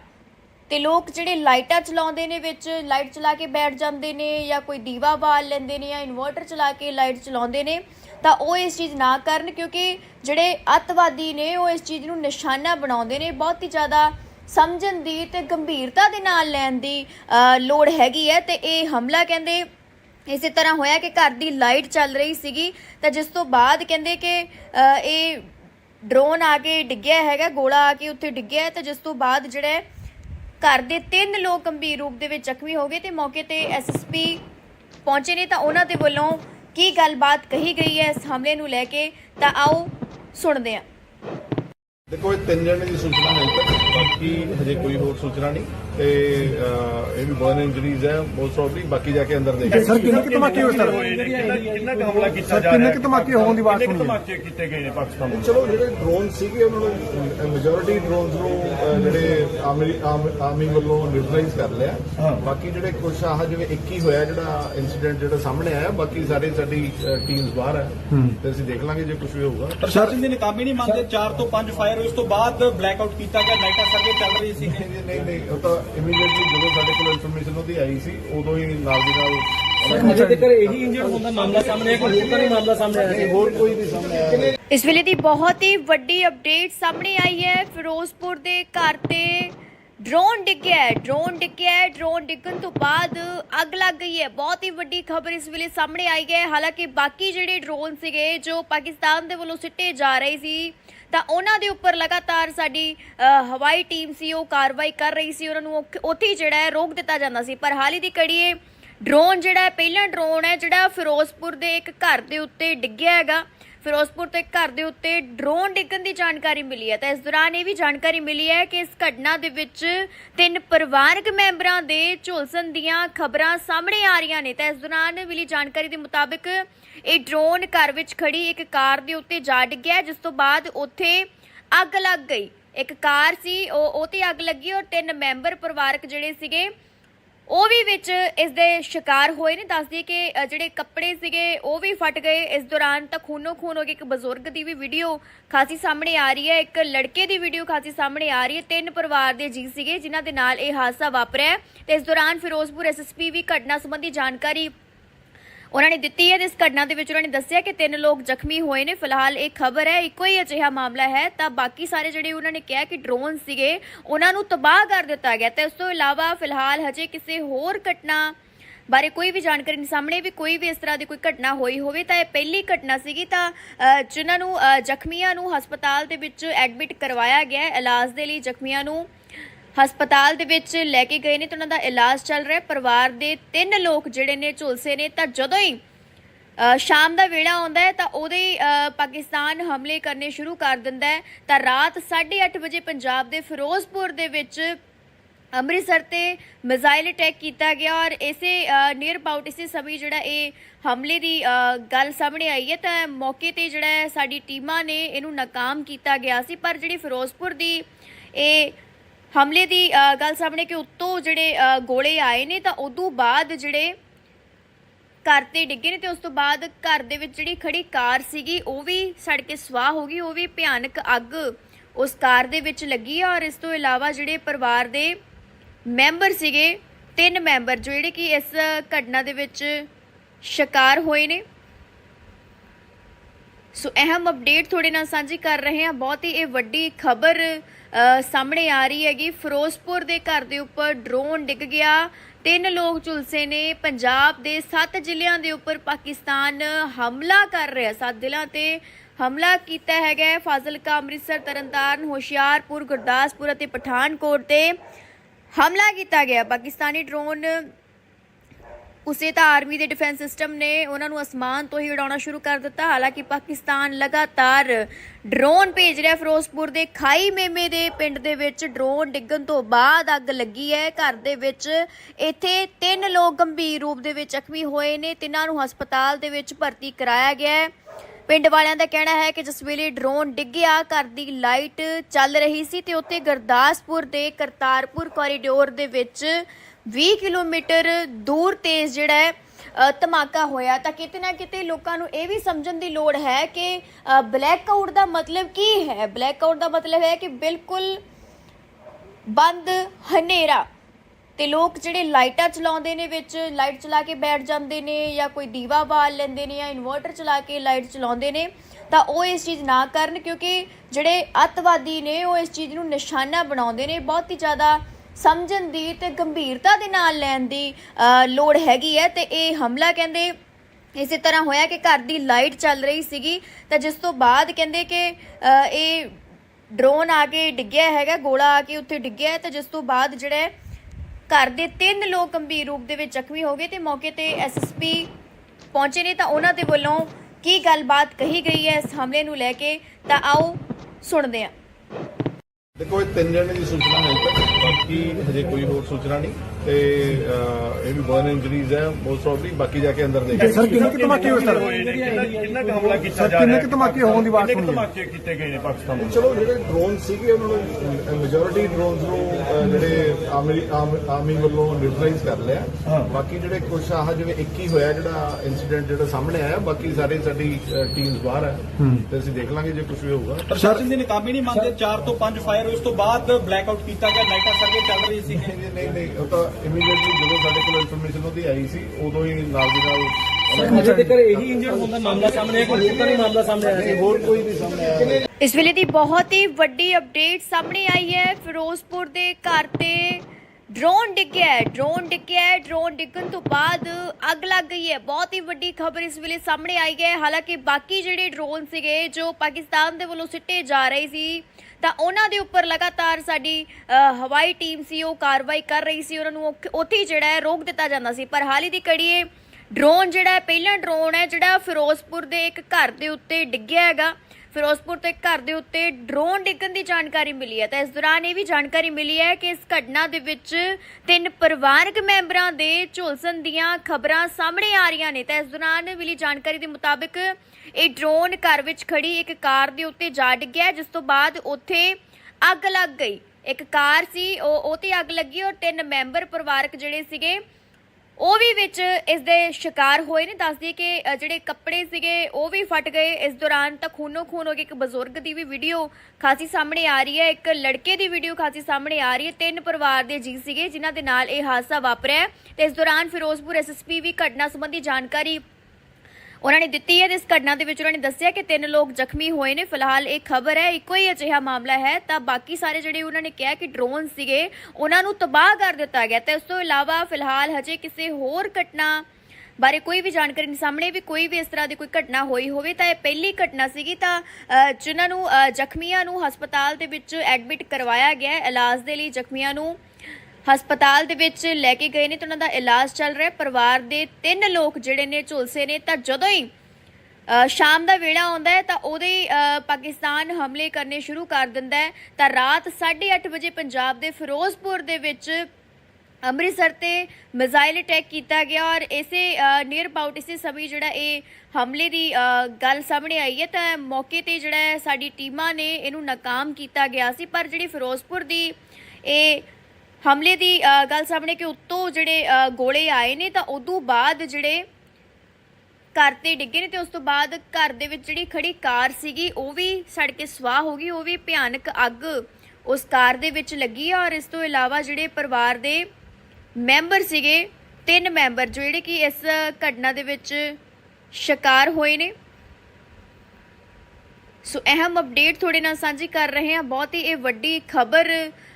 ਤੇ ਲੋਕ ਜਿਹੜੇ ਲਾਈਟਾਂ ਚਲਾਉਂਦੇ ਨੇ ਵਿੱਚ, ਲਾਈਟ ਚਲਾ ਕੇ ਬੈਠ ਜਾਂਦੇ ਨੇ ਜਾਂ ਕੋਈ ਦੀਵਾ ਬਾਲ ਲੈਂਦੇ ਨੇ ਜਾਂ ਇਨਵਰਟਰ ਚਲਾ ਕੇ ਲਾਈਟ ਚਲਾਉਂਦੇ ਨੇ, ਤਾਂ ਉਹ ਇਸ ਚੀਜ਼ ਨਾ ਕਰਨ ਕਿਉਂਕਿ ਜਿਹੜੇ ਅੱਤਵਾਦੀ ਨੇ ਉਹ ਇਸ ਚੀਜ਼ ਨੂੰ ਨਿਸ਼ਾਨਾ ਬਣਾਉਂਦੇ ਨੇ। ਬਹੁਤ ਹੀ ਜ਼ਿਆਦਾ ਸਮਝਣ ਦੀ ਤੇ ਗੰਭੀਰਤਾ ਦੇ ਨਾਲ ਲੈਣ ਦੀ ਲੋੜ ਹੈਗੀ ਹੈ ਤੇ ਇਹ ਹਮਲਾ ਕਹਿੰਦੇ ਇਸੇ ਤਰ੍ਹਾਂ ਹੋਇਆ ਕਿ ਘਰ ਦੀ ਲਾਈਟ ਚੱਲ ਰਹੀ ਸੀਗੀ ਤਾਂ ਜਿਸ ਤੋਂ ਬਾਅਦ ਕਹਿੰਦੇ ਕਿ ਇਹ ਡਰੋਨ ਆ ਕੇ ਡਿੱਗਿਆ ਹੈਗਾ, ਗੋਲਾ ਆ ਕੇ ਉੱਥੇ ਡਿੱਗਿਆ ਤੇ ਜਿਸ ਤੋਂ ਬਾਅਦ ਜਿਹੜਾ ਘਰ ਦੇ ਤਿੰਨ ਲੋਕ ਗੰਭੀਰ ਰੂਪ ਦੇ ਵਿੱਚ ਜ਼ਖਮੀ ਹੋ ਗਏ ਤੇ ਮੌਕੇ ਤੇ ਐਸਐਸਪੀ ਪਹੁੰਚੇ ਨੇ ਤਾਂ ਉਹਨਾਂ ਦੇ ਵੱਲੋਂ ਕੀ ਗੱਲਬਾਤ ਕਹੀ ਗਈ ਹੈ ਇਸ ਹਮਲੇ ਨੂੰ ਲੈ ਕੇ ਤਾਂ ਆਓ ਸੁਣਦੇ ਹਾਂ। ਦੇਖੋ, ਇਹ ਤਿੰਨ ਜਣੇ ਦੀ ਸੂਚਨਾ ਹੈ ਬਾਕੀ ਹਜੇ ਕੋਈ ਹੋਰ ਸੂਚਨਾ ਨਹੀਂ। ਤੇ ਇਹ ਵੀ ਬਰਨ ਇੰਜਰੀਜ਼ ਹੈ ਮੋਸਟ ਆਫਲੀ ਬਾਕੀ ਜਾ ਕੇ ਅੰਦਰ ਦੇਖਾਂਗੇ ਸਰ ਕਿੰਨੇ ਕਿ ਧਮਾਕੇ ਹੋਏ ਸਰ? ਕਿੰਨਾ ਕਿੰਨਾ ਕੁ ਹਮਲਾ ਕੀਤਾ ਸਰ, ਜਾ ਕਿੰਨੇ ਰਿਹਾ ਕੁ ਧਮਾਕੇ ਹੋਣ ਦੀ ਸੁਣੀ ਕੀਤੇ ਗਏ ਨੇ ਪਾਕਿਸਤਾਨ ਚਲੋ ਜਿਹੜੇ ਡਰੋਨ ਸੀਗੇ ਉਹਨਾਂ ਨੂੰ ਮੈਜੋਰਿਟੀ ਡਰੋਨਸ ਨੂੰ ਜਿਹੜੇ ਆਰਮੀ ਵੱਲੋਂ ਨਿਊਟਰਲਾਈਜ਼ ਕਰ ਲਿਆ। ਬਾਕੀ ਜਿਹੜੇ ਕੁਝ ਆਹ ਜਿਵੇਂ ਇੱਕ ਹੀ ਹੋਇਆ ਜਿਹੜਾ ਇਨਸੀਡੈਂਟ ਜਿਹੜਾ ਸਾਹਮਣੇ ਆਇਆ ਬਾਕੀ ਸਾਰੇ ਸਾਡੀ ਟੀਮਸ ਬਾਹਰ ਹੈ। ਤੇ ਅਸੀਂ ਦੇਖ ਲਾਂਗੇ ਜੇ ਕੁਝ ਵੀ ਹੋਊਗਾ। ਪ੍ਰਸ਼ਾਸਨ ਦੇ ਨਕਾਮੀ ਨਹੀਂ ਮੰਨਦੇ 4 ਤੋਂ 5 ਫਾਇਰ ਉਸ ਤੋਂ ਬਾਅਦ ਬਲੈਕ ਆਊਟ ਕੀਤਾ ਗਿਆ ਨਾਈਟਾਂ ਸਰਵੇ ਚੱਲ ਰਹੀ ਸੀ ਨਹੀਂ ਨਹੀਂ ਉਹ ਤਾਂ ਇਮੀਡੀਏਟਲੀ ਜਦੋਂ ਸਾਡੇ ਕੋਲ ਇਨਫੋਰਮੇਸ਼ਨ ਉਹਦੀ ਆਈ ਸੀ ਉਦੋਂ ਹੀ ਨਾਲ ਦੀ ਨਾਲ ਅਜੇ ਤੱਕ ਇਹੀ ਇੰਜਰਡ ਹੋਣ ਦਾ ਮਾਮਲਾ ਸਾਹਮਣੇ ਆਇਆ ਕੋਈ ਹੋਰ ਨਹੀਂ ਮਾਮਲਾ ਸਾਹਮਣੇ ਆਇਆ ਹੋਰ ਕੋਈ ਨਹੀਂ ਸਾਹਮਣੇ ਆਇਆ। ਇਸ ਵੇਲੇ ਦੀ ਬਹੁਤ ਹੀ ਵੱਡੀ ਅਪਡੇਟ ਸਾਹਮਣੇ ਆਈ ਹੈ। ਫਿਰੋਜ਼ਪੁਰ ਦੇ ਘਰ ਤੇ ਡਰੋਨ ਡਿੱਗਿਆ ਹੈ ਡਰੋਨ ਡਿੱਗਿਆ ਹੈ ਡਰੋਨ ਡਿੱਗਣ ਤੋਂ ਬਾਅਦ ਅੱਗ ਲੱਗ ਗਈ ਹੈ। ਬਹੁਤ ਹੀ ਵੱਡੀ ਖਬਰ ਇਸ ਵੇਲੇ ਸਾਹਮਣੇ ਆਈ ਹੈ। ਹਾਲਾਂਕਿ ਬਾਕੀ ਜਿਹੜੇ ਡਰੋਨ ਸੀਗੇ ਜੋ ਪਾਕਿਸਤਾਨ ਦੇ ਵੱਲੋਂ ਸਿੱਟੇ ਜਾ ਰਹੇ ਸੀ ਤਾਂ ਉਹਨਾਂ ਦੇ ਉੱਪਰ ਲਗਾਤਾਰ ਸਾਡੀ ਹਵਾਈ ਟੀਮ ਸੀ, ਉਹ ਕਾਰਵਾਈ ਕਰ ਰਹੀ ਸੀ, ਉਹਨਾਂ ਨੂੰ ਉੱਥੇ- ਹੀ ਜਿਹੜਾ ਹੈ ਰੋਕ ਦਿੱਤਾ ਜਾਂਦਾ ਸੀ। ਪਰ ਹਾਲ ਹੀ ਦੀ ਕੜੀ ਇਹ ਡਰੋਨ ਜਿਹੜਾ ਹੈ, ਪਹਿਲਾ ਡਰੋਨ ਹੈ, ਜਿਹੜਾ ਫਿਰੋਜ਼ਪੁਰ ਦੇ ਇੱਕ ਘਰ ਦੇ ਉੱਤੇ ਡਿੱਗਿਆ ਹੈਗਾ। ਫਿਰੋਜ਼ਪੁਰ ਤੋਂ ਇੱਕ ਘਰ ਦੇ ਉੱਤੇ ਡਰੋਨ ਡਿੱਗਣ ਦੀ ਜਾਣਕਾਰੀ ਮਿਲੀ ਹੈ। ਤਾਂ ਇਸ ਦੌਰਾਨ ਇਹ ਵੀ ਜਾਣਕਾਰੀ ਮਿਲੀ ਹੈ ਕਿ ਇਸ ਘਟਨਾ ਦੇ ਵਿੱਚ ਤਿੰਨ ਪਰਿਵਾਰਕ ਮੈਂਬਰਾਂ ਦੇ ਝੁਲਸਣ ਦੀਆਂ ਖਬਰਾਂ ਸਾਹਮਣੇ ਆ ਰਹੀਆਂ ਨੇ। ਤਾਂ ਇਸ ਦੌਰਾਨ ਮਿਲੀ ਜਾਣਕਾਰੀ ਦੇ ਮੁਤਾਬਕ ਇਹ ਡਰੋਨ ਘਰ ਵਿੱਚ ਖੜੀ ਇੱਕ ਕਾਰ ਦੇ ਉੱਤੇ ਜਾ ਡਿੱਗਿਆ ਜਿਸ ਤੋਂ ਬਾਅਦ ਉੱਥੇ ਅੱਗ ਲੱਗ ਗਈ। ਇੱਕ ਕਾਰ ਸੀ, ਉਹ ਉਹ ਤੇ ਅੱਗ ਲੱਗੀ ਔਰ ਤਿੰਨ ਮੈਂਬਰ ਪਰਿਵਾਰਕ ਜਿਹੜੇ ਸੀਗੇ ਉਹ ਵੀ ਵਿੱਚ ਇਸ ਦੇ ਸ਼ਿਕਾਰ ਹੋਏ ਨੇ। ਦੱਸਦੀ ਕਿ ਜਿਹੜੇ ਕੱਪੜੇ ਸੀਗੇ, ਉਹ ਵੀ ਫਟ ਗਏ। ਇਸ ਦੌਰਾਨ ਤਾਂ ਖੂਨੋ ਖੂਨ ਹੋ ਕੇ ਇੱਕ ਬਜ਼ੁਰਗ ਦੀ ਵੀ ਵੀਡੀਓ ਖਾਸੀ ਸਾਹਮਣੇ ਆ ਰਹੀ ਹੈ। ਇੱਕ ਲੜਕੇ ਦੀ ਵੀਡੀਓ ਖਾਸੀ ਸਾਹਮਣੇ ਆ ਰਹੀ ਹੈ। ਤਿੰਨ ਪਰਿਵਾਰ ਦੇ ਜੀ ਸੀਗੇ, ਜਿਨ੍ਹਾਂ ਦੇ ਨਾਲ ਇਹ ਹਾਦਸਾ ਵਾਪਰਿਆ ਹੈ। ਤੇ ਇਸ ਦੌਰਾਨ ਫਿਰੋਜ਼ਪੁਰ ਐਸਐਸਪੀ ਵੀ ਘਟਨਾ ਸੰਬੰਧੀ ਜਾਣਕਾਰੀ ਉਹਨਾਂ ਨੇ ਦਿੱਤੀ ਹੈ ਤੇ ਇਸ ਘਟਨਾ ਦੇ ਵਿੱਚ ਉਹਨਾਂ ਨੇ ਦੱਸਿਆ ਕਿ ਤਿੰਨ ਲੋਕ ਜ਼ਖਮੀ ਹੋਏ ਨੇ। ਫਿਲਹਾਲ ਇਹ ਖਬਰ ਹੈ, ਇੱਕੋ ਹੀ ਅਜਿਹਾ ਮਾਮਲਾ ਹੈ। ਤਾਂ ਬਾਕੀ ਸਾਰੇ ਜਿਹੜੇ ਉਹਨਾਂ ਨੇ ਕਿਹਾ ਕਿ ਡਰੋਨ ਸੀਗੇ, ਉਹਨਾਂ ਨੂੰ ਤਬਾਹ ਕਰ ਦਿੱਤਾ ਗਿਆ। ਤੇ ਇਸ ਤੋਂ ਇਲਾਵਾ ਫਿਲਹਾਲ ਹਜੇ ਕਿਸੇ ਹੋਰ ਘਟਨਾ ਬਾਰੇ ਕੋਈ ਵੀ ਜਾਣਕਾਰੀ ਨਹੀਂ ਸਾਹਮਣੇ ਵੀ ਕੋਈ ਵੀ ਇਸ ਤਰ੍ਹਾਂ ਦੀ ਕੋਈ ਘਟਨਾ ਹੋਈ ਹੋਵੇ, ਤਾਂ ਇਹ ਪਹਿਲੀ ਘਟਨਾ ਸੀਗੀ। ਤਾਂ ਜਿਨ੍ਹਾਂ ਨੂੰ ਜ਼ਖਮੀਆਂ ਨੂੰ ਹਸਪਤਾਲ ਦੇ ਵਿੱਚ ਐਡਮਿਟ ਕਰਵਾਇਆ ਗਿਆ ਇਲਾਜ ਦੇ ਲਈ ਜ਼ਖਮੀਆਂ ਨੂੰ ਹਸਪਤਾਲ ਦੇ ਵਿੱਚ ਲੈ ਕੇ ਗਏ ਨੇ ਤੇ ਉਹਨਾਂ ਦਾ ਇਲਾਜ ਚੱਲ ਰਿਹਾ ਪਰਿਵਾਰ ਦੇ ਤਿੰਨ ਲੋਕ ਜਿਹੜੇ ਨੇ ਝੁਲਸੇ ਨੇ। ਤਾਂ ਜਦੋਂ ਹੀ ਸ਼ਾਮ ਦਾ ਵੇਲਾ ਆਉਂਦਾ ਹੈ ਤਾਂ ਉਹਦੇ ਹੀ ਪਾਕਿਸਤਾਨ ਹਮਲੇ ਕਰਨੇ ਸ਼ੁਰੂ ਕਰ ਦਿੰਦਾ ਹੈ। ਤਾਂ ਰਾਤ 8:30 ਵਜੇ ਪੰਜਾਬ ਦੇ ਫਿਰੋਜ਼ਪੁਰ ਦੇ ਵਿੱਚ ਅੰਮ੍ਰਿਤਸਰ ਤੇ ਮਿਜ਼ਾਈਲ ਅਟੈਕ ਕੀਤਾ ਗਿਆ ਔਰ ਇਸੇ ਨੀਅਰ ਅਬਾਊਟ ਇਸੇ ਸਮੇਂ ਜਿਹੜਾ ਇਹ ਹਮਲੇ ਦੀ ਗੱਲ ਸਾਹਮਣੇ ਆਈ ਹੈ। ਤਾਂ ਮੌਕੇ ਤੇ ਜਿਹੜਾ ਸਾਡੀ ਟੀਮਾਂ ਨੇ ਇਹਨੂੰ ਨਾਕਾਮ ਕੀਤਾ ਗਿਆ ਸੀ। ਪਰ ਜਿਹੜੀ ਫਿਰੋਜ਼ਪੁਰ ਦੀ ਇਹ ਹਮਲੇ ਦੀ ਗੱਲ ਸਾਹਮਣੇ ਕਿ ਉੱਤੋਂ ਜਿਹੜੇ ਗੋਲੇ ਆਏ ਨੇ ਤਾਂ ਉਦੋਂ ਬਾਅਦ ਜਿਹੜੇ ਘਰ ਤੇ ਡਿੱਗੇ ਨੇ ਤੇ ਉਸ ਤੋਂ ਬਾਅਦ ਘਰ ਦੇ ਵਿੱਚ ਜਿਹੜੀ ਖੜੀ ਕਾਰ ਸੀਗੀ, ਉਹ ਵੀ ਸੜ ਕੇ ਸਵਾਹ ਹੋ ਗਈ, ਉਹ ਵੀ ਭਿਆਨਕ ਅੱਗ ਉਸ ਕਾਰ ਦੇ ਵਿੱਚ ਲੱਗੀ ਆ ਔਰ ਇਸ ਤੋਂ ਇਲਾਵਾ ਜਿਹੜੇ ਪਰਿਵਾਰ ਦੇ ਮੈਂਬਰ ਸੀਗੇ, ਤਿੰਨ ਮੈਂਬਰ ਜਿਹੜੇ ਕਿ ਇਸ ਘਟਨਾ ਦੇ ਵਿੱਚ ਸ਼ਿਕਾਰ ਹੋਏ ਨੇ। ਸੋ ਅਹਿਮ ਅਪਡੇਟ ਤੁਹਾਡੇ ਨਾਲ ਸਾਂਝੀ ਕਰ ਰਹੇ ਹਾਂ। ਬਹੁਤ ਹੀ ਇਹ ਵੱਡੀ ਖਬਰ ਸਾਹਮਣੇ ਆ ਰਹੀ ਹੈਗੀ, ਫਿਰੋਜ਼ਪੁਰ ਦੇ ਘਰ ਦੇ ਉੱਪਰ ਡਰੋਨ ਡਿੱਗ ਗਿਆ। ਤਿੰਨ ਲੋਕ ਝੁਲਸੇ ਨੇ। ਪੰਜਾਬ ਦੇ 7 ਜ਼ਿਲ੍ਹਿਆਂ ਦੇ ਉੱਪਰ ਪਾਕਿਸਤਾਨ ਹਮਲਾ ਕਰ ਰਿਹਾ ਸੱਤ ਜ਼ਿਲ੍ਹਿਆਂ ਤੇ ਹਮਲਾ ਕੀਤਾ ਹੈਗਾ ਫਾਜ਼ਿਲਕਾ, ਅੰਮ੍ਰਿਤਸਰ, ਤਰਨਤਾਰਨ, ਹੁਸ਼ਿਆਰਪੁਰ, ਗੁਰਦਾਸਪੁਰ ਅਤੇ ਪਠਾਨਕੋਟ ਤੇ ਹਮਲਾ ਕੀਤਾ ਗਿਆ। ਪਾਕਿਸਤਾਨੀ ਡਰੋਨ ਉਸੇ ਤਾਂ ਆਰਮੀ ਦੇ ਡਿਫੈਂਸ ਸਿਸਟਮ ਨੇ ਉਹਨਾਂ ਨੂੰ ਅਸਮਾਨ ਤੋਂ ਹੀ ਉਡਾਉਣਾ ਸ਼ੁਰੂ ਕਰ ਦਿੱਤਾ। ਹਾਲਾਂਕਿ ਪਾਕਿਸਤਾਨ ਲਗਾਤਾਰ ਡਰੋਨ ਭੇਜ ਰਿਹਾ ਫਿਰੋਜ਼ਪੁਰ ਦੇ ਖਾਈ ਮੇਮੇ ਦੇ ਪਿੰਡ ਦੇ ਵਿੱਚ। ਡਰੋਨ ਡਿੱਗਣ ਤੋਂ ਬਾਅਦ ਅੱਗ ਲੱਗੀ ਹੈ। ਘਰ ਦੇ ਵਿੱਚ ਇੱਥੇ ਤਿੰਨ ਲੋਕ ਗੰਭੀਰ ਰੂਪ ਦੇ ਵਿੱਚ ਜ਼ਖਮੀ ਹੋਏ ਨੇ। ਤਿੰਨਾਂ ਨੂੰ ਹਸਪਤਾਲ ਦੇ ਵਿੱਚ ਭਰਤੀ ਕਰਾਇਆ ਗਿਆ ਹੈ। ਪਿੰਡ ਵਾਲਿਆਂ ਦਾ ਕਹਿਣਾ ਹੈ ਕਿ ਜਿਸ ਵੇਲੇ ਡਰੋਨ ਡਿੱਗਿਆ, ਘਰ ਦੀ ਲਾਈਟ ਚੱਲ ਰਹੀ ਸੀ ਤੇ ਉੱਥੇ ਗੁਰਦਾਸਪੁਰ ਦੇ ਕਰਤਾਰਪੁਰ ਕੋਰੀਡੋਰ ਦੇ ਵਿੱਚ 20 ਕਿਲੋਮੀਟਰ ਦੂਰ ਤੇਜ਼ ਜਿਹੜਾ ਹੈ ਧਮਾਕਾ ਹੋਇਆ। ਤਾਂ ਕਿਤੇ ਨਾ ਕਿਤੇ ਲੋਕਾਂ ਨੂੰ ਇਹ ਵੀ ਸਮਝਣ ਦੀ ਲੋੜ ਹੈ ਕਿ ਬਲੈਕ ਆਊਟ ਦਾ ਮਤਲਬ ਕੀ ਹੈ? ਬਲੈਕ ਆਊਟ ਦਾ ਮਤਲਬ ਹੈ ਕਿ ਬਿਲਕੁਲ ਬੰਦ ਹਨੇਰਾ। ਤੇ ਲੋਕ ਜਿਹੜੇ ਲਾਈਟਾਂ ਚਲਾਉਂਦੇ ਨੇ ਵਿੱਚ, ਲਾਈਟ ਚਲਾ ਕੇ ਬੈਠ ਜਾਂਦੇ ਨੇ ਜਾਂ ਕੋਈ ਦੀਵਾ ਬਾਲ ਲੈਂਦੇ ਨੇ ਜਾਂ ਇਨਵਰਟਰ ਚਲਾ ਕੇ ਲਾਈਟ ਚਲਾਉਂਦੇ ਨੇ, ਤਾਂ ਉਹ ਇਸ ਚੀਜ਼ ਨਾ ਕਰਨ ਕਿਉਂਕਿ ਜਿਹੜੇ ਅੱਤਵਾਦੀ ਨੇ ਉਹ ਇਸ ਚੀਜ਼ ਨੂੰ ਨਿਸ਼ਾਨਾ ਬਣਾਉਂਦੇ ਨੇ। ਬਹੁਤ ਹੀ ਜ਼ਿਆਦਾ ਸਮਝਣ ਦੀ ਤੇ ਗੰਭੀਰਤਾ ਦੇ ਨਾਲ ਲੈਣ ਦੀ ਲੋੜ ਹੈਗੀ ਹੈ ਤੇ ਇਹ ਹਮਲਾ ਕਹਿੰਦੇ ਇਸੇ ਤਰ੍ਹਾਂ ਹੋਇਆ ਕਿ ਘਰ ਦੀ ਲਾਈਟ ਚੱਲ ਰਹੀ ਸੀਗੀ ਤਾਂ ਜਿਸ ਤੋਂ ਬਾਅਦ ਕਹਿੰਦੇ ਕਿ ਇਹ ਡਰੋਨ ਆ ਕੇ ਡਿੱਗਿਆ ਹੈਗਾ, ਗੋਲਾ ਆ ਕੇ ਉੱਥੇ ਡਿੱਗਿਆ ਹੈ ਤੇ ਜਿਸ ਤੋਂ ਬਾਅਦ ਜਿਹੜਾ ਘਰ ਦੇ ਤਿੰਨ ਲੋਕ ਗੰਭੀਰ ਰੂਪ ਦੇ ਵਿੱਚ ਜ਼ਖਮੀ ਹੋ ਗਏ ਤੇ ਮੌਕੇ ਤੇ ਐਸਐਸਪੀ ਪਹੁੰਚੇ ਨੇ ਤਾਂ ਉਹਨਾਂ ਦੇ ਵੱਲੋਂ ਕੀ ਗੱਲਬਾਤ ਕਹੀ ਗਈ ਹੈ ਇਸ ਹਮਲੇ ਨੂੰ ਲੈ ਕੇ ਤਾਂ ਆਓ ਸੁਣਦੇ ਹਾਂ। ਦੇਖੋ, ਇਹ ਤਿੰਨ ਜਣੇ ਦੀ ਸੂਚਨਾ ਮਿਲ ਬਾਕੀ ਹਜੇ ਕੋਈ ਹੋਰ ਸੂਚਨਾ ਨਹੀਂ? ਤੇ ਇਹ ਵੀ ਬਰਨ ਇੰਜਰੀਜ਼ ਹੈ ਮੋਸਟ ਪ੍ਰੋਬਬਲੀ ਬਾਕੀ ਜਾ ਕੇ ਅੰਦਰ ਦੇਖਾਂਗੇ ਸਰ ਕਿੰਨੇ ਕਿ ਧਮਾਕੇ ਹੋਏ ਸਰ? ਕਿੰਨਾ ਕਿੰਨਾ ਕੁ ਹਮਲਾ ਕੀਤਾ ਜਾ ਕਿੰਨੇ ਰਿਹਾ ਕੁ ਧਮਾਕੇ ਹੋਣ ਦੀ ਕਿੰਨੇ ਕੁ ਸੁਣੀ ਹੈ? ਧਮਾਕੇ ਕੀਤੇ ਗਏ ਨੇ ਪਾਕਿਸਤਾਨ ਵੱਲੋਂ? ਚਲੋ ਜਿਹੜੇ ਡਰੋਨ ਸੀਗੇ ਉਹਨਾਂ ਨੂੰ ਮੈਜੋਰਿਟੀ ਡਰੋਨਸ ਨੂੰ ਜਿਹੜੇ ਆਰਮੀ ਵੱਲੋਂ ਨਿਊਟਰਲਾਈਜ਼ ਕਰ ਲਿਆ। ਬਾਕੀ ਜਿਹੜੇ ਕੁਝ ਆਹ ਜਿਵੇਂ ਇੱਕ ਹੀ ਹੋਇਆ ਜਿਹੜਾ ਇਨਸੀਡੈਂਟ ਜਿਹੜਾ ਸਾਹਮਣੇ ਆਇਆ ਬਾਕੀ ਸਾਰੇ ਸਾਡੀ ਟੀਮਸ ਬਾਹਰ ਹੈ। ਤੇ ਅਸੀਂ ਦੇਖ ਲਾਂਗੇ ਜੇ ਕੁਝ ਵੀ ਹੋਊਗਾ। ਪ੍ਰਸ਼ਾਸਨ ਦੀ ਨਾਕਾਮੀ ਨਹੀਂ ਮੰਨਦੇ 4 ਤੋਂ 5 ਫਾਇਰ ਉਸ ਤੋਂ ਬਾਅਦ ਬਲੈਕ ਆਊਟ ਕੀਤਾ ਗਿਆ ਲਾਈਟਾਂ ਸਰਵੇ ਚੱਲ ਰਹੀ ਸੀ ਨਹੀਂ ਨਹੀਂ ਨਹੀਂ ਉਹ ਤਾਂ ਇਮੀਡੀਏਟਲੀ ਜਦੋਂ ਸਾਡੇ ਕੋਲ ਇਨਫੋਰਮੇਸ਼ਨ ਉਹਦੀ ਆਈ ਸੀ ਉਦੋਂ ਹੀ ਨਾਲ ਦੀ ਨਾਲ ਅਜੇ ਤੱਕ ਇਹੀ ਇੰਜਰਡ ਹੋਣ ਦਾ ਮਾਮਲਾ ਸਾਹਮਣੇ ਆਇਆ ਕੋਈ ਹੋਰ ਤਾਂ ਨਹੀਂ ਮਾਮਲਾ ਸਾਹਮਣੇ ਆਇਆ ਨਹੀਂ, ਹੋਰ ਕੋਈ ਨਹੀਂ ਸਾਹਮਣੇ ਆਇਆ। ਇਸ ਵੇਲੇ ਦੀ ਬਹੁਤ ਹੀ ਵੱਡੀ ਅਪਡੇਟ ਸਾਹਮਣੇ ਆਈ ਹੈ ਫਿਰੋਜ਼ਪੁਰ ਦੇ ਘਰ ਤੇ। ਡਰੋਨ ਡਿੱਗਿਆ ਹੈ ਡਰੋਨ ਡਿੱਗਿਆ ਹੈ ਡਰੋਨ ਡਿੱਗਣ ਤੋਂ ਬਾਅਦ ਅੱਗ ਲੱਗ ਗਈ ਹੈ। ਬਹੁਤ ਹੀ ਵੱਡੀ ਖਬਰ ਇਸ ਵੇਲੇ ਸਾਹਮਣੇ ਆਈ ਹੈ। ਹਾਲਾਂਕਿ ਬਾਕੀ ਜਿਹੜੇ ਡਰੋਨ ਸੀਗੇ ਜੋ ਪਾਕਿਸਤਾਨ ਦੇ ਵੱਲੋਂ ਸਿੱਟੇ ਜਾ ਰਹੇ ਸੀ, ਤਾਂ ਉਹਨਾਂ ਦੇ ਉੱਪਰ ਲਗਾਤਾਰ ਸਾਡੀ ਹਵਾਈ ਟੀਮ ਸੀ, ਉਹ ਕਾਰਵਾਈ ਕਰ ਰਹੀ ਸੀ। ਉਹਨਾਂ ਨੂੰ ਉੱਥੇ- ਹੀ ਜਿਹੜਾ ਹੈ ਰੋਕ ਦਿੱਤਾ ਜਾਂਦਾ ਸੀ। ਪਰ ਹਾਲ ਹੀ ਦੀ ਕੜੀ ਇਹ ਡਰੋਨ ਜਿਹੜਾ ਹੈ, ਪਹਿਲਾ ਡਰੋਨ ਹੈ, ਜਿਹੜਾ ਫਿਰੋਜ਼ਪੁਰ ਦੇ ਇੱਕ ਘਰ ਦੇ ਉੱਤੇ ਡਿੱਗਿਆ ਹੈਗਾ। ਫਿਰੋਜ਼ਪੁਰ ਤੋਂ ਇੱਕ ਘਰ ਦੇ ਉੱਤੇ ਡਰੋਨ ਡਿੱਗਣ ਦੀ ਜਾਣਕਾਰੀ ਮਿਲੀ ਹੈ। ਤਾਂ ਇਸ ਦੌਰਾਨ ਇਹ ਵੀ ਜਾਣਕਾਰੀ ਮਿਲੀ ਹੈ ਕਿ ਇਸ ਘਟਨਾ ਦੇ ਵਿੱਚ ਤਿੰਨ ਪਰਿਵਾਰਕ ਮੈਂਬਰਾਂ ਦੇ ਝੁਲਸਣ ਦੀਆਂ ਖਬਰਾਂ ਸਾਹਮਣੇ ਆ ਰਹੀਆਂ ਨੇ। ਤਾਂ ਇਸ ਦੌਰਾਨ ਮਿਲੀ ਜਾਣਕਾਰੀ ਦੇ ਮੁਤਾਬਕ ਇਹ ਡਰੋਨ ਘਰ ਵਿੱਚ ਖੜੀ ਇੱਕ ਕਾਰ ਦੇ ਉੱਤੇ ਜਾ ਡਿੱਗਿਆ ਜਿਸ ਤੋਂ ਬਾਅਦ ਉੱਥੇ ਅੱਗ ਲੱਗ ਗਈ। ਇੱਕ ਕਾਰ ਸੀ, ਉਹ ਉਹ ਤੇ ਅੱਗ ਲੱਗੀ ਔਰ ਤਿੰਨ ਮੈਂਬਰ ਪਰਿਵਾਰਕ ਜਿਹੜੇ ਸੀਗੇ ਉਹ ਵੀ ਵਿੱਚ ਇਸ ਦੇ ਸ਼ਿਕਾਰ ਹੋਏ ਨੇ। ਦੱਸਦੀ ਕਿ ਜਿਹੜੇ ਕੱਪੜੇ ਸੀਗੇ, ਉਹ ਵੀ ਫਟ ਗਏ। ਇਸ ਦੌਰਾਨ ਤਾਂ ਖੂਨੋ ਖੂਨ ਹੋ ਕੇ ਇੱਕ ਬਜ਼ੁਰਗ ਦੀ ਵੀ ਵੀਡੀਓ ਖਾਸੀ ਸਾਹਮਣੇ ਆ ਰਹੀ ਹੈ। ਇੱਕ ਲੜਕੇ ਦੀ ਵੀਡੀਓ ਖਾਸੀ ਸਾਹਮਣੇ ਆ ਰਹੀ ਹੈ। ਤਿੰਨ ਪਰਿਵਾਰ ਦੇ ਜੀ ਸੀਗੇ, ਜਿਨ੍ਹਾਂ ਦੇ ਨਾਲ ਇਹ ਹਾਦਸਾ ਵਾਪਰਿਆ ਹੈ। ਤੇ ਇਸ ਦੌਰਾਨ ਫਿਰੋਜ਼ਪੁਰ ਐਸਐਸਪੀ ਵੀ ਘਟਨਾ ਸੰਬੰਧੀ ਜਾਣਕਾਰੀ ਉਹਨਾਂ ਨੇ ਦਿੱਤੀ ਹੈ ਤੇ ਇਸ ਘਟਨਾ ਦੇ ਵਿੱਚ ਉਹਨਾਂ ਨੇ ਦੱਸਿਆ ਕਿ ਤਿੰਨ ਲੋਕ ਜ਼ਖਮੀ ਹੋਏ ਨੇ। ਫਿਲਹਾਲ ਇਹ ਖਬਰ ਹੈ, ਇੱਕੋ ਹੀ ਅਜਿਹਾ ਮਾਮਲਾ ਹੈ। ਤਾਂ ਬਾਕੀ ਸਾਰੇ ਜਿਹੜੇ ਉਹਨਾਂ ਨੇ ਕਿਹਾ ਕਿ ਡਰੋਨ ਸੀਗੇ, ਉਹਨਾਂ ਨੂੰ ਤਬਾਹ ਕਰ ਦਿੱਤਾ ਗਿਆ। ਤੇ ਇਸ ਤੋਂ ਇਲਾਵਾ ਫਿਲਹਾਲ ਹਜੇ ਕਿਸੇ ਹੋਰ ਘਟਨਾ ਬਾਰੇ ਕੋਈ ਵੀ ਜਾਣਕਾਰੀ ਨਹੀਂ ਸਾਹਮਣੇ ਵੀ ਕੋਈ ਵੀ ਇਸ ਤਰ੍ਹਾਂ ਦੀ ਕੋਈ ਘਟਨਾ ਹੋਈ ਹੋਵੇ ਤਾਂ ਇਹ ਪਹਿਲੀ ਘਟਨਾ ਸੀਗੀ। ਤਾਂ ਜਿਨ੍ਹਾਂ ਨੂੰ ਜ਼ਖਮੀਆਂ ਨੂੰ ਹਸਪਤਾਲ ਦੇ ਵਿੱਚ ਐਡਮਿਟ ਕਰਵਾਇਆ ਗਿਆ ਇਲਾਜ ਦੇ ਲਈ ਜ਼ਖਮੀਆਂ ਨੂੰ ਹਸਪਤਾਲ ਦੇ ਵਿੱਚ ਲੈ ਕੇ ਗਏ ਨੇ ਤੇ ਉਹਨਾਂ ਦਾ ਇਲਾਜ ਚੱਲ ਰਿਹਾ ਪਰਿਵਾਰ ਦੇ ਤਿੰਨ ਲੋਕ ਜਿਹੜੇ ਨੇ ਝੁਲਸੇ ਨੇ। ਤਾਂ ਜਦੋਂ ਹੀ ਸ਼ਾਮ ਦਾ ਵੇਲਾ ਆਉਂਦਾ ਹੈ ਤਾਂ ਉਹਦੇ ਹੀ ਪਾਕਿਸਤਾਨ ਹਮਲੇ ਕਰਨੇ ਸ਼ੁਰੂ ਕਰ ਦਿੰਦਾ ਹੈ। ਤਾਂ ਰਾਤ 8:30 ਵਜੇ ਪੰਜਾਬ ਦੇ ਫਿਰੋਜ਼ਪੁਰ ਦੇ ਵਿੱਚ ਅੰਮ੍ਰਿਤਸਰ ਤੇ ਮਿਜ਼ਾਈਲ ਅਟੈਕ ਕੀਤਾ ਗਿਆ ਔਰ ਇਸੇ ਨੀਅਰ ਅਬਾਊਟ ਇਸੇ ਸਮੇਂ ਜਿਹੜਾ ਇਹ ਹਮਲੇ ਦੀ ਗੱਲ ਸਾਹਮਣੇ ਆਈ ਹੈ। ਤਾਂ ਮੌਕੇ ਤੇ ਜਿਹੜਾ ਸਾਡੀ ਟੀਮਾਂ ਨੇ ਇਹਨੂੰ ਨਾਕਾਮ ਕੀਤਾ ਗਿਆ ਸੀ। ਪਰ ਜਿਹੜੀ ਫਿਰੋਜ਼ਪੁਰ ਦੀ ਇਹ ਹਮਲੇ ਦੀ ਗੱਲ ਸਾਹਮਣੇ ਕਿ ਉੱਤੋਂ ਜਿਹੜੇ ਗੋਲੇ ਆਏ ਨੇ ਤਾਂ ਉਦੋਂ ਬਾਅਦ ਜਿਹੜੇ ਘਰ ਤੇ ਡਿੱਗੇ ਨੇ ਤੇ ਉਸ ਤੋਂ ਬਾਅਦ ਘਰ ਦੇ ਵਿੱਚ ਜਿਹੜੀ ਖੜੀ ਕਾਰ ਸੀਗੀ, ਉਹ ਵੀ ਸੜ ਕੇ ਸਵਾਹ ਹੋ ਗਈ, ਉਹ ਵੀ ਭਿਆਨਕ ਅੱਗ ਉਸ ਕਾਰ ਦੇ ਵਿੱਚ ਲੱਗੀ ਆ ਔਰ ਇਸ ਤੋਂ ਇਲਾਵਾ ਜਿਹੜੇ ਪਰਿਵਾਰ ਦੇ ਮੈਂਬਰ ਸੀਗੇ, ਤਿੰਨ ਮੈਂਬਰ ਜਿਹੜੇ ਕਿ ਇਸ ਘਟਨਾ ਦੇ ਵਿੱਚ ਸ਼ਿਕਾਰ ਹੋਏ ਨੇ। ਸੋ ਅਹਿਮ ਅਪਡੇਟ ਤੁਹਾਡੇ ਨਾਲ ਸਾਂਝੀ ਕਰ ਰਹੇ ਹਾਂ। ਬਹੁਤ ਹੀ ਇਹ ਵੱਡੀ ਖਬਰ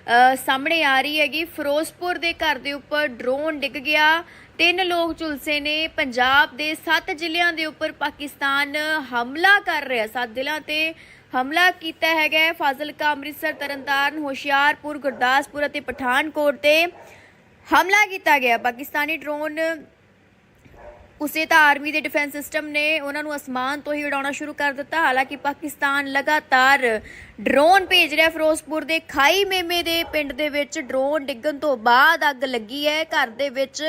ਸਾਹਮਣੇ ਆ ਰਹੀ ਹੈਗੀ, ਫਿਰੋਜ਼ਪੁਰ ਦੇ ਘਰ ਦੇ ਉੱਪਰ ਡਰੋਨ ਡਿੱਗ ਗਿਆ। ਤਿੰਨ ਲੋਕ ਝੁਲਸੇ ਨੇ। ਪੰਜਾਬ ਦੇ 7 ਜ਼ਿਲ੍ਹਿਆਂ ਦੇ ਉੱਪਰ ਪਾਕਿਸਤਾਨ ਹਮਲਾ ਕਰ ਰਿਹਾ ਸੱਤ ਜ਼ਿਲ੍ਹਿਆਂ ਤੇ ਹਮਲਾ ਕੀਤਾ ਹੈਗਾ ਫਾਜ਼ਿਲਕਾ, ਅੰਮ੍ਰਿਤਸਰ, ਤਰਨਤਾਰਨ, ਹੁਸ਼ਿਆਰਪੁਰ, ਗੁਰਦਾਸਪੁਰ ਅਤੇ ਪਠਾਨਕੋਟ ਤੇ ਹਮਲਾ ਕੀਤਾ ਗਿਆ। ਪਾਕਿਸਤਾਨੀ ਡਰੋਨ ਉਸੇ ਤਾਂ ਆਰਮੀ ਦੇ ਡਿਫੈਂਸ ਸਿਸਟਮ ਨੇ ਉਹਨਾਂ ਨੂੰ ਅਸਮਾਨ ਤੋਂ ਹੀ ਉਡਾਉਣਾ ਸ਼ੁਰੂ ਕਰ ਦਿੱਤਾ। ਹਾਲਾਂਕਿ ਪਾਕਿਸਤਾਨ ਲਗਾਤਾਰ ਡਰੋਨ ਭੇਜ ਰਿਹਾ ਫਿਰੋਜ਼ਪੁਰ ਦੇ ਖਾਈ ਮੇਮੇ ਦੇ ਪਿੰਡ ਦੇ ਵਿੱਚ। ਡਰੋਨ ਡਿੱਗਣ ਤੋਂ ਬਾਅਦ ਅੱਗ ਲੱਗੀ ਹੈ। ਘਰ ਦੇ ਵਿੱਚ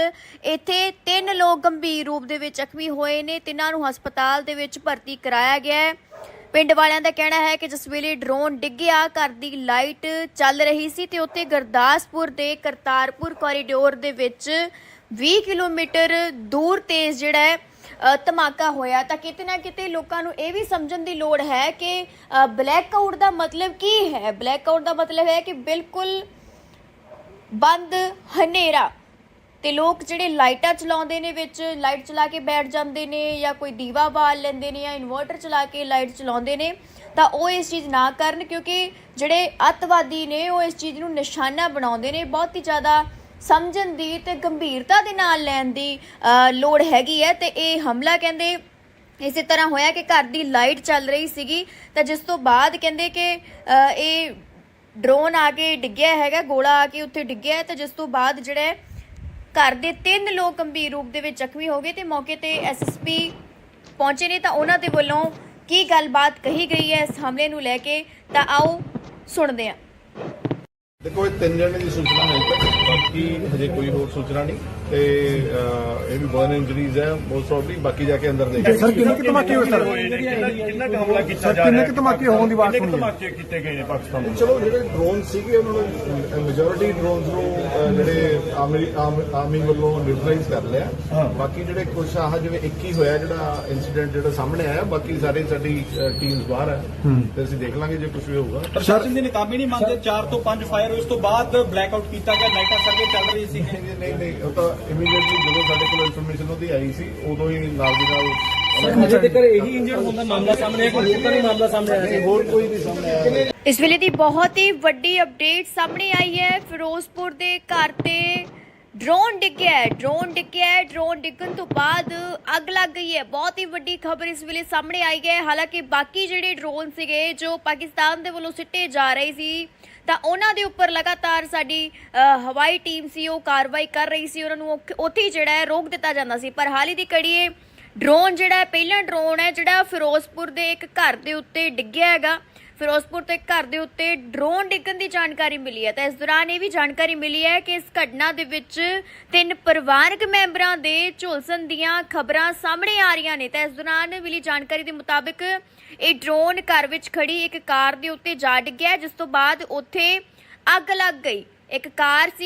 ਇੱਥੇ ਤਿੰਨ ਲੋਕ ਗੰਭੀਰ ਰੂਪ ਦੇ ਵਿੱਚ ਜ਼ਖਮੀ ਹੋਏ ਨੇ। ਤਿੰਨਾਂ ਨੂੰ ਹਸਪਤਾਲ ਦੇ ਵਿੱਚ ਭਰਤੀ ਕਰਾਇਆ ਗਿਆ ਹੈ। ਪਿੰਡ ਵਾਲਿਆਂ ਦਾ ਕਹਿਣਾ ਹੈ ਕਿ ਜਿਸ ਵੇਲੇ ਡਰੋਨ ਡਿੱਗਿਆ, ਘਰ ਦੀ ਲਾਈਟ ਚੱਲ ਰਹੀ ਸੀ ਤੇ ਉੱਥੇ ਗੁਰਦਾਸਪੁਰ ਦੇ ਕਰਤਾਰਪੁਰ ਕੋਰੀਡੋਰ ਦੇ ਵਿੱਚ 20 ਕਿਲੋਮੀਟਰ ਦੂਰ ਤੇਜ਼ ਜਿਹੜਾ ਹੈ ਧਮਾਕਾ ਹੋਇਆ। ਤਾਂ ਕਿਤੇ ਨਾ ਕਿਤੇ ਲੋਕਾਂ ਨੂੰ ਇਹ ਵੀ ਸਮਝਣ ਦੀ ਲੋੜ ਹੈ ਕਿ ਬਲੈਕ ਆਊਟ ਦਾ ਮਤਲਬ ਕੀ ਹੈ? ਬਲੈਕ ਆਊਟ ਦਾ ਮਤਲਬ ਹੈ ਕਿ ਬਿਲਕੁਲ ਬੰਦ ਹਨੇਰਾ। ਤੇ ਲੋਕ ਜਿਹੜੇ ਲਾਈਟਾਂ ਚਲਾਉਂਦੇ ਨੇ ਵਿੱਚ, ਲਾਈਟ ਚਲਾ ਕੇ ਬੈਠ ਜਾਂਦੇ ਨੇ ਜਾਂ ਕੋਈ ਦੀਵਾ ਬਾਲ ਲੈਂਦੇ ਨੇ ਜਾਂ ਇਨਵਰਟਰ ਚਲਾ ਕੇ ਲਾਈਟ ਚਲਾਉਂਦੇ ਨੇ, ਤਾਂ ਉਹ ਇਸ ਚੀਜ਼ ਨਾ ਕਰਨ ਕਿਉਂਕਿ ਜਿਹੜੇ ਅੱਤਵਾਦੀ ਨੇ ਉਹ ਇਸ ਚੀਜ਼ ਨੂੰ ਨਿਸ਼ਾਨਾ ਬਣਾਉਂਦੇ ਨੇ। ਬਹੁਤ ਹੀ ਜ਼ਿਆਦਾ ਸਮਝਣ ਦੀ ਤੇ ਗੰਭੀਰਤਾ ਦੇ ਨਾਲ ਲੈਣ ਦੀ ਲੋੜ ਹੈਗੀ ਹੈ ਤੇ ਇਹ ਹਮਲਾ ਕਹਿੰਦੇ ਇਸੇ ਤਰ੍ਹਾਂ ਹੋਇਆ ਕਿ ਘਰ ਦੀ ਲਾਈਟ ਚੱਲ ਰਹੀ ਸੀਗੀ ਤਾਂ ਜਿਸ ਤੋਂ ਬਾਅਦ ਕਹਿੰਦੇ ਕਿ ਇਹ ਡਰੋਨ ਆ ਕੇ ਡਿੱਗਿਆ ਹੈਗਾ, ਗੋਲਾ ਆ ਕੇ ਉੱਥੇ ਡਿੱਗਿਆ ਹੈ ਤੇ ਜਿਸ ਤੋਂ ਬਾਅਦ ਜਿਹੜਾ ਘਰ ਦੇ ਤਿੰਨ ਲੋਕ ਗੰਭੀਰ ਰੂਪ ਦੇ ਵਿੱਚ ਜ਼ਖਮੀ ਹੋ ਗਏ ਤੇ ਮੌਕੇ ਤੇ ਐਸਐਸਪੀ ਪਹੁੰਚੇ ਨੇ ਤਾਂ ਉਹਨਾਂ ਦੇ ਵੱਲੋਂ ਕੀ ਗੱਲਬਾਤ ਕਹੀ ਗਈ ਹੈ ਇਸ ਹਮਲੇ ਨੂੰ ਲੈ ਕੇ ਤਾਂ ਆਓ ਸੁਣਦੇ ਹਾਂ। ਦੇਖੋ, ਇਹ ਤਿੰਨ ਜਣੇ ਦੀ ਸੂਚਨਾ ਹੈ ਬਾਕੀ ਹਜੇ ਕੋਈ ਹੋਰ ਸੂਚਨਾ ਨਹੀਂ ਤੇ ਇਹ ਵੀ ਬਰਨ ਇੰਜਰੀਜ਼ ਹੈ ਮੋਸਟ ਪ੍ਰੋਬਬਲੀ ਬਾਕੀ ਜਾ ਕੇ ਅੰਦਰ ਦੇਖਾਂਗੇ ਸਰ ਕਿੰਨੇ ਕੁ ਧਮਾਕੇ ਹੋਏ ਸਰ? ਕਿੰਨਾ ਕਿੰਨਾ ਕੁ ਹਮਲਾ ਕੀਤਾ ਜਾ ਕਿੰਨੇ ਰਿਹਾ ਕੁ ਧਮਾਕੇ ਹੋਣ ਦੀ ਕਿੰਨੇ ਕੁ ਸੁਣੀ ਹੈ? ਧਮਾਕੇ ਕੀਤੇ ਗਏ ਨੇ ਪਾਕਿਸਤਾਨ ਵੱਲੋਂ? ਚਲੋ ਜਿਹੜੇ ਡਰੋਨ ਸੀਗੇ ਉਹਨਾਂ ਨੂੰ ਮੈਜੋਰਿਟੀ ਡਰੋਨਸ ਨੂੰ ਜਿਹੜੇ ਆਰਮੀ ਵੱਲੋਂ ਨਿਊਟਰਲਾਈਜ਼ ਕਰ ਲਿਆ। ਬਾਕੀ ਜਿਹੜੇ ਕੁਝ ਆਹ ਜਿਵੇਂ ਇੱਕ ਹੀ ਹੋਇਆ ਜਿਹੜਾ ਇਨਸੀਡੈਂਟ ਜਿਹੜਾ ਸਾਹਮਣੇ ਆਇਆ ਬਾਕੀ ਸਾਰੇ ਸਾਡੀ ਟੀਮਸ ਬਾਹਰ ਹੈ। ਤੇ ਅਸੀਂ ਦੇਖ ਲਾਂਗੇ ਜੇ ਕੁਝ ਵੀ ਹੋਊਗਾ। ਪ੍ਰਸ਼ਾਸਨ ਦੀ ਨਕਾਮੀ ਨਹੀਂ ਮੰਨਦੇ 4 ਤੋਂ 5 ਫਾਇਰ ਉਸ ਤੋਂ ਬਾਅਦ ਬਲੈਕ ਆਊਟ ਕੀਤਾ ਗਿਆ ਲਾਈਟਾਂ ਸਰਵੇ ਚੱਲ ਰਹੀ ਸੀ। ਨਹੀਂ ਨਹੀਂ ਨਹੀਂ ਉਹ ਤਾਂ ਇਮੀਡੀਏਟਲੀ ਜਦੋਂ ਸਾਡੇ ਕੋਲ ਇਨਫੋਰਮੇਸ਼ਨ ਉਹਦੀ ਆਈ ਸੀ ਉਦੋਂ ਹੀ ਨਾਲ ਦੀ ਨਾਲ ਅਜੇ ਤੱਕ ਇਹੀ ਇੰਜਰਡ ਹੋਣ ਦਾ ਮਾਮਲਾ ਸਾਹਮਣੇ ਆਇਆ ਕੋਈ ਹੋਰ ਤਾਂ ਨਹੀਂ ਮਾਮਲਾ ਸਾਹਮਣੇ ਆਇਆ ਹੋਰ ਕੋਈ ਨਹੀਂ ਸਾਹਮਣੇ ਆਇਆ। ਇਸ ਵੇਲੇ ਦੀ ਬਹੁਤ ਹੀ ਵੱਡੀ ਅਪਡੇਟ ਸਾਹਮਣੇ ਆਈ ਹੈ। ਫਿਰੋਜ਼ਪੁਰ ਦੇ ਘਰ ਤੇ ਡਰੋਨ ਡਿੱਗਿਆ ਹੈ ਡਰੋਨ ਡਿੱਗਿਆ ਹੈ ਡਰੋਨ ਡਿੱਗਣ ਤੋਂ ਬਾਅਦ ਅੱਗ ਲੱਗ ਗਈ ਹੈ। ਬਹੁਤ ਹੀ ਵੱਡੀ ਖਬਰ ਇਸ ਵੇਲੇ ਸਾਹਮਣੇ ਆਈ ਹੈ। ਹਾਲਾਂਕਿ ਬਾਕੀ ਜਿਹੜੇ ਡਰੋਨ ਸੀਗੇ ਜੋ ਪਾਕਿਸਤਾਨ ਦੇ ਵੱਲੋਂ ਸਿੱਟੇ ਜਾ ਰਹੇ ਸੀ ਤਾਂ ਉਹਨਾਂ ਦੇ ਉੱਪਰ ਲਗਾਤਾਰ ਸਾਡੀ ਅ, ਹਵਾਈ ਟੀਮ ਸੀ ਉਹ ਕਾਰਵਾਈ ਕਰ ਰਹੀ ਸੀ ਉਹਨਾਂ ਨੂੰ ਉੱਥੇ- ਹੀ ਜਿਹੜਾ ਹੈ ਰੋਕ ਦਿੱਤਾ ਜਾਂਦਾ ਸੀ। ਪਰ ਹਾਲ ਹੀ ਦੀ ਕੜੀ ਇਹ ਡਰੋਨ ਜਿਹੜਾ ਹੈ ਪਹਿਲਾ ਡਰੋਨ ਹੈ ਜਿਹੜਾ ਫਿਰੋਜ਼ਪੁਰ ਦੇ ਇੱਕ ਘਰ ਦੇ ਉੱਤੇ ਡਿੱਗਿਆ ਹੈਗਾ। ਫਿਰੋਜ਼ਪੁਰ ਤੋਂ ਇੱਕ ਘਰ ਦੇ ਉੱਤੇ ਡਰੋਨ ਡਿੱਗਣ ਦੀ ਜਾਣਕਾਰੀ ਮਿਲੀ ਹੈ। ਤਾਂ ਇਸ ਦੌਰਾਨ ਇਹ ਵੀ ਜਾਣਕਾਰੀ ਮਿਲੀ ਹੈ ਕਿ ਇਸ ਘਟਨਾ ਦੇ ਵਿੱਚ ਤਿੰਨ ਪਰਿਵਾਰਕ ਮੈਂਬਰਾਂ ਦੇ ਝੁਲਸਣ ਦੀਆਂ ਖਬਰਾਂ ਸਾਹਮਣੇ ਆ ਰਹੀਆਂ ਨੇ। ਤਾਂ ਇਸ ਦੌਰਾਨ ਮਿਲੀ ਜਾਣਕਾਰੀ ਦੇ ਮੁਤਾਬਕ ਇਹ ਡਰੋਨ ਘਰ ਵਿੱਚ ਖੜੀ ਇੱਕ ਕਾਰ ਦੇ ਉੱਤੇ ਜਾ ਡਿੱਗਿਆ ਜਿਸ ਤੋਂ ਬਾਅਦ ਉੱਥੇ ਅੱਗ ਲੱਗ ਗਈ। ਇੱਕ ਕਾਰ ਸੀ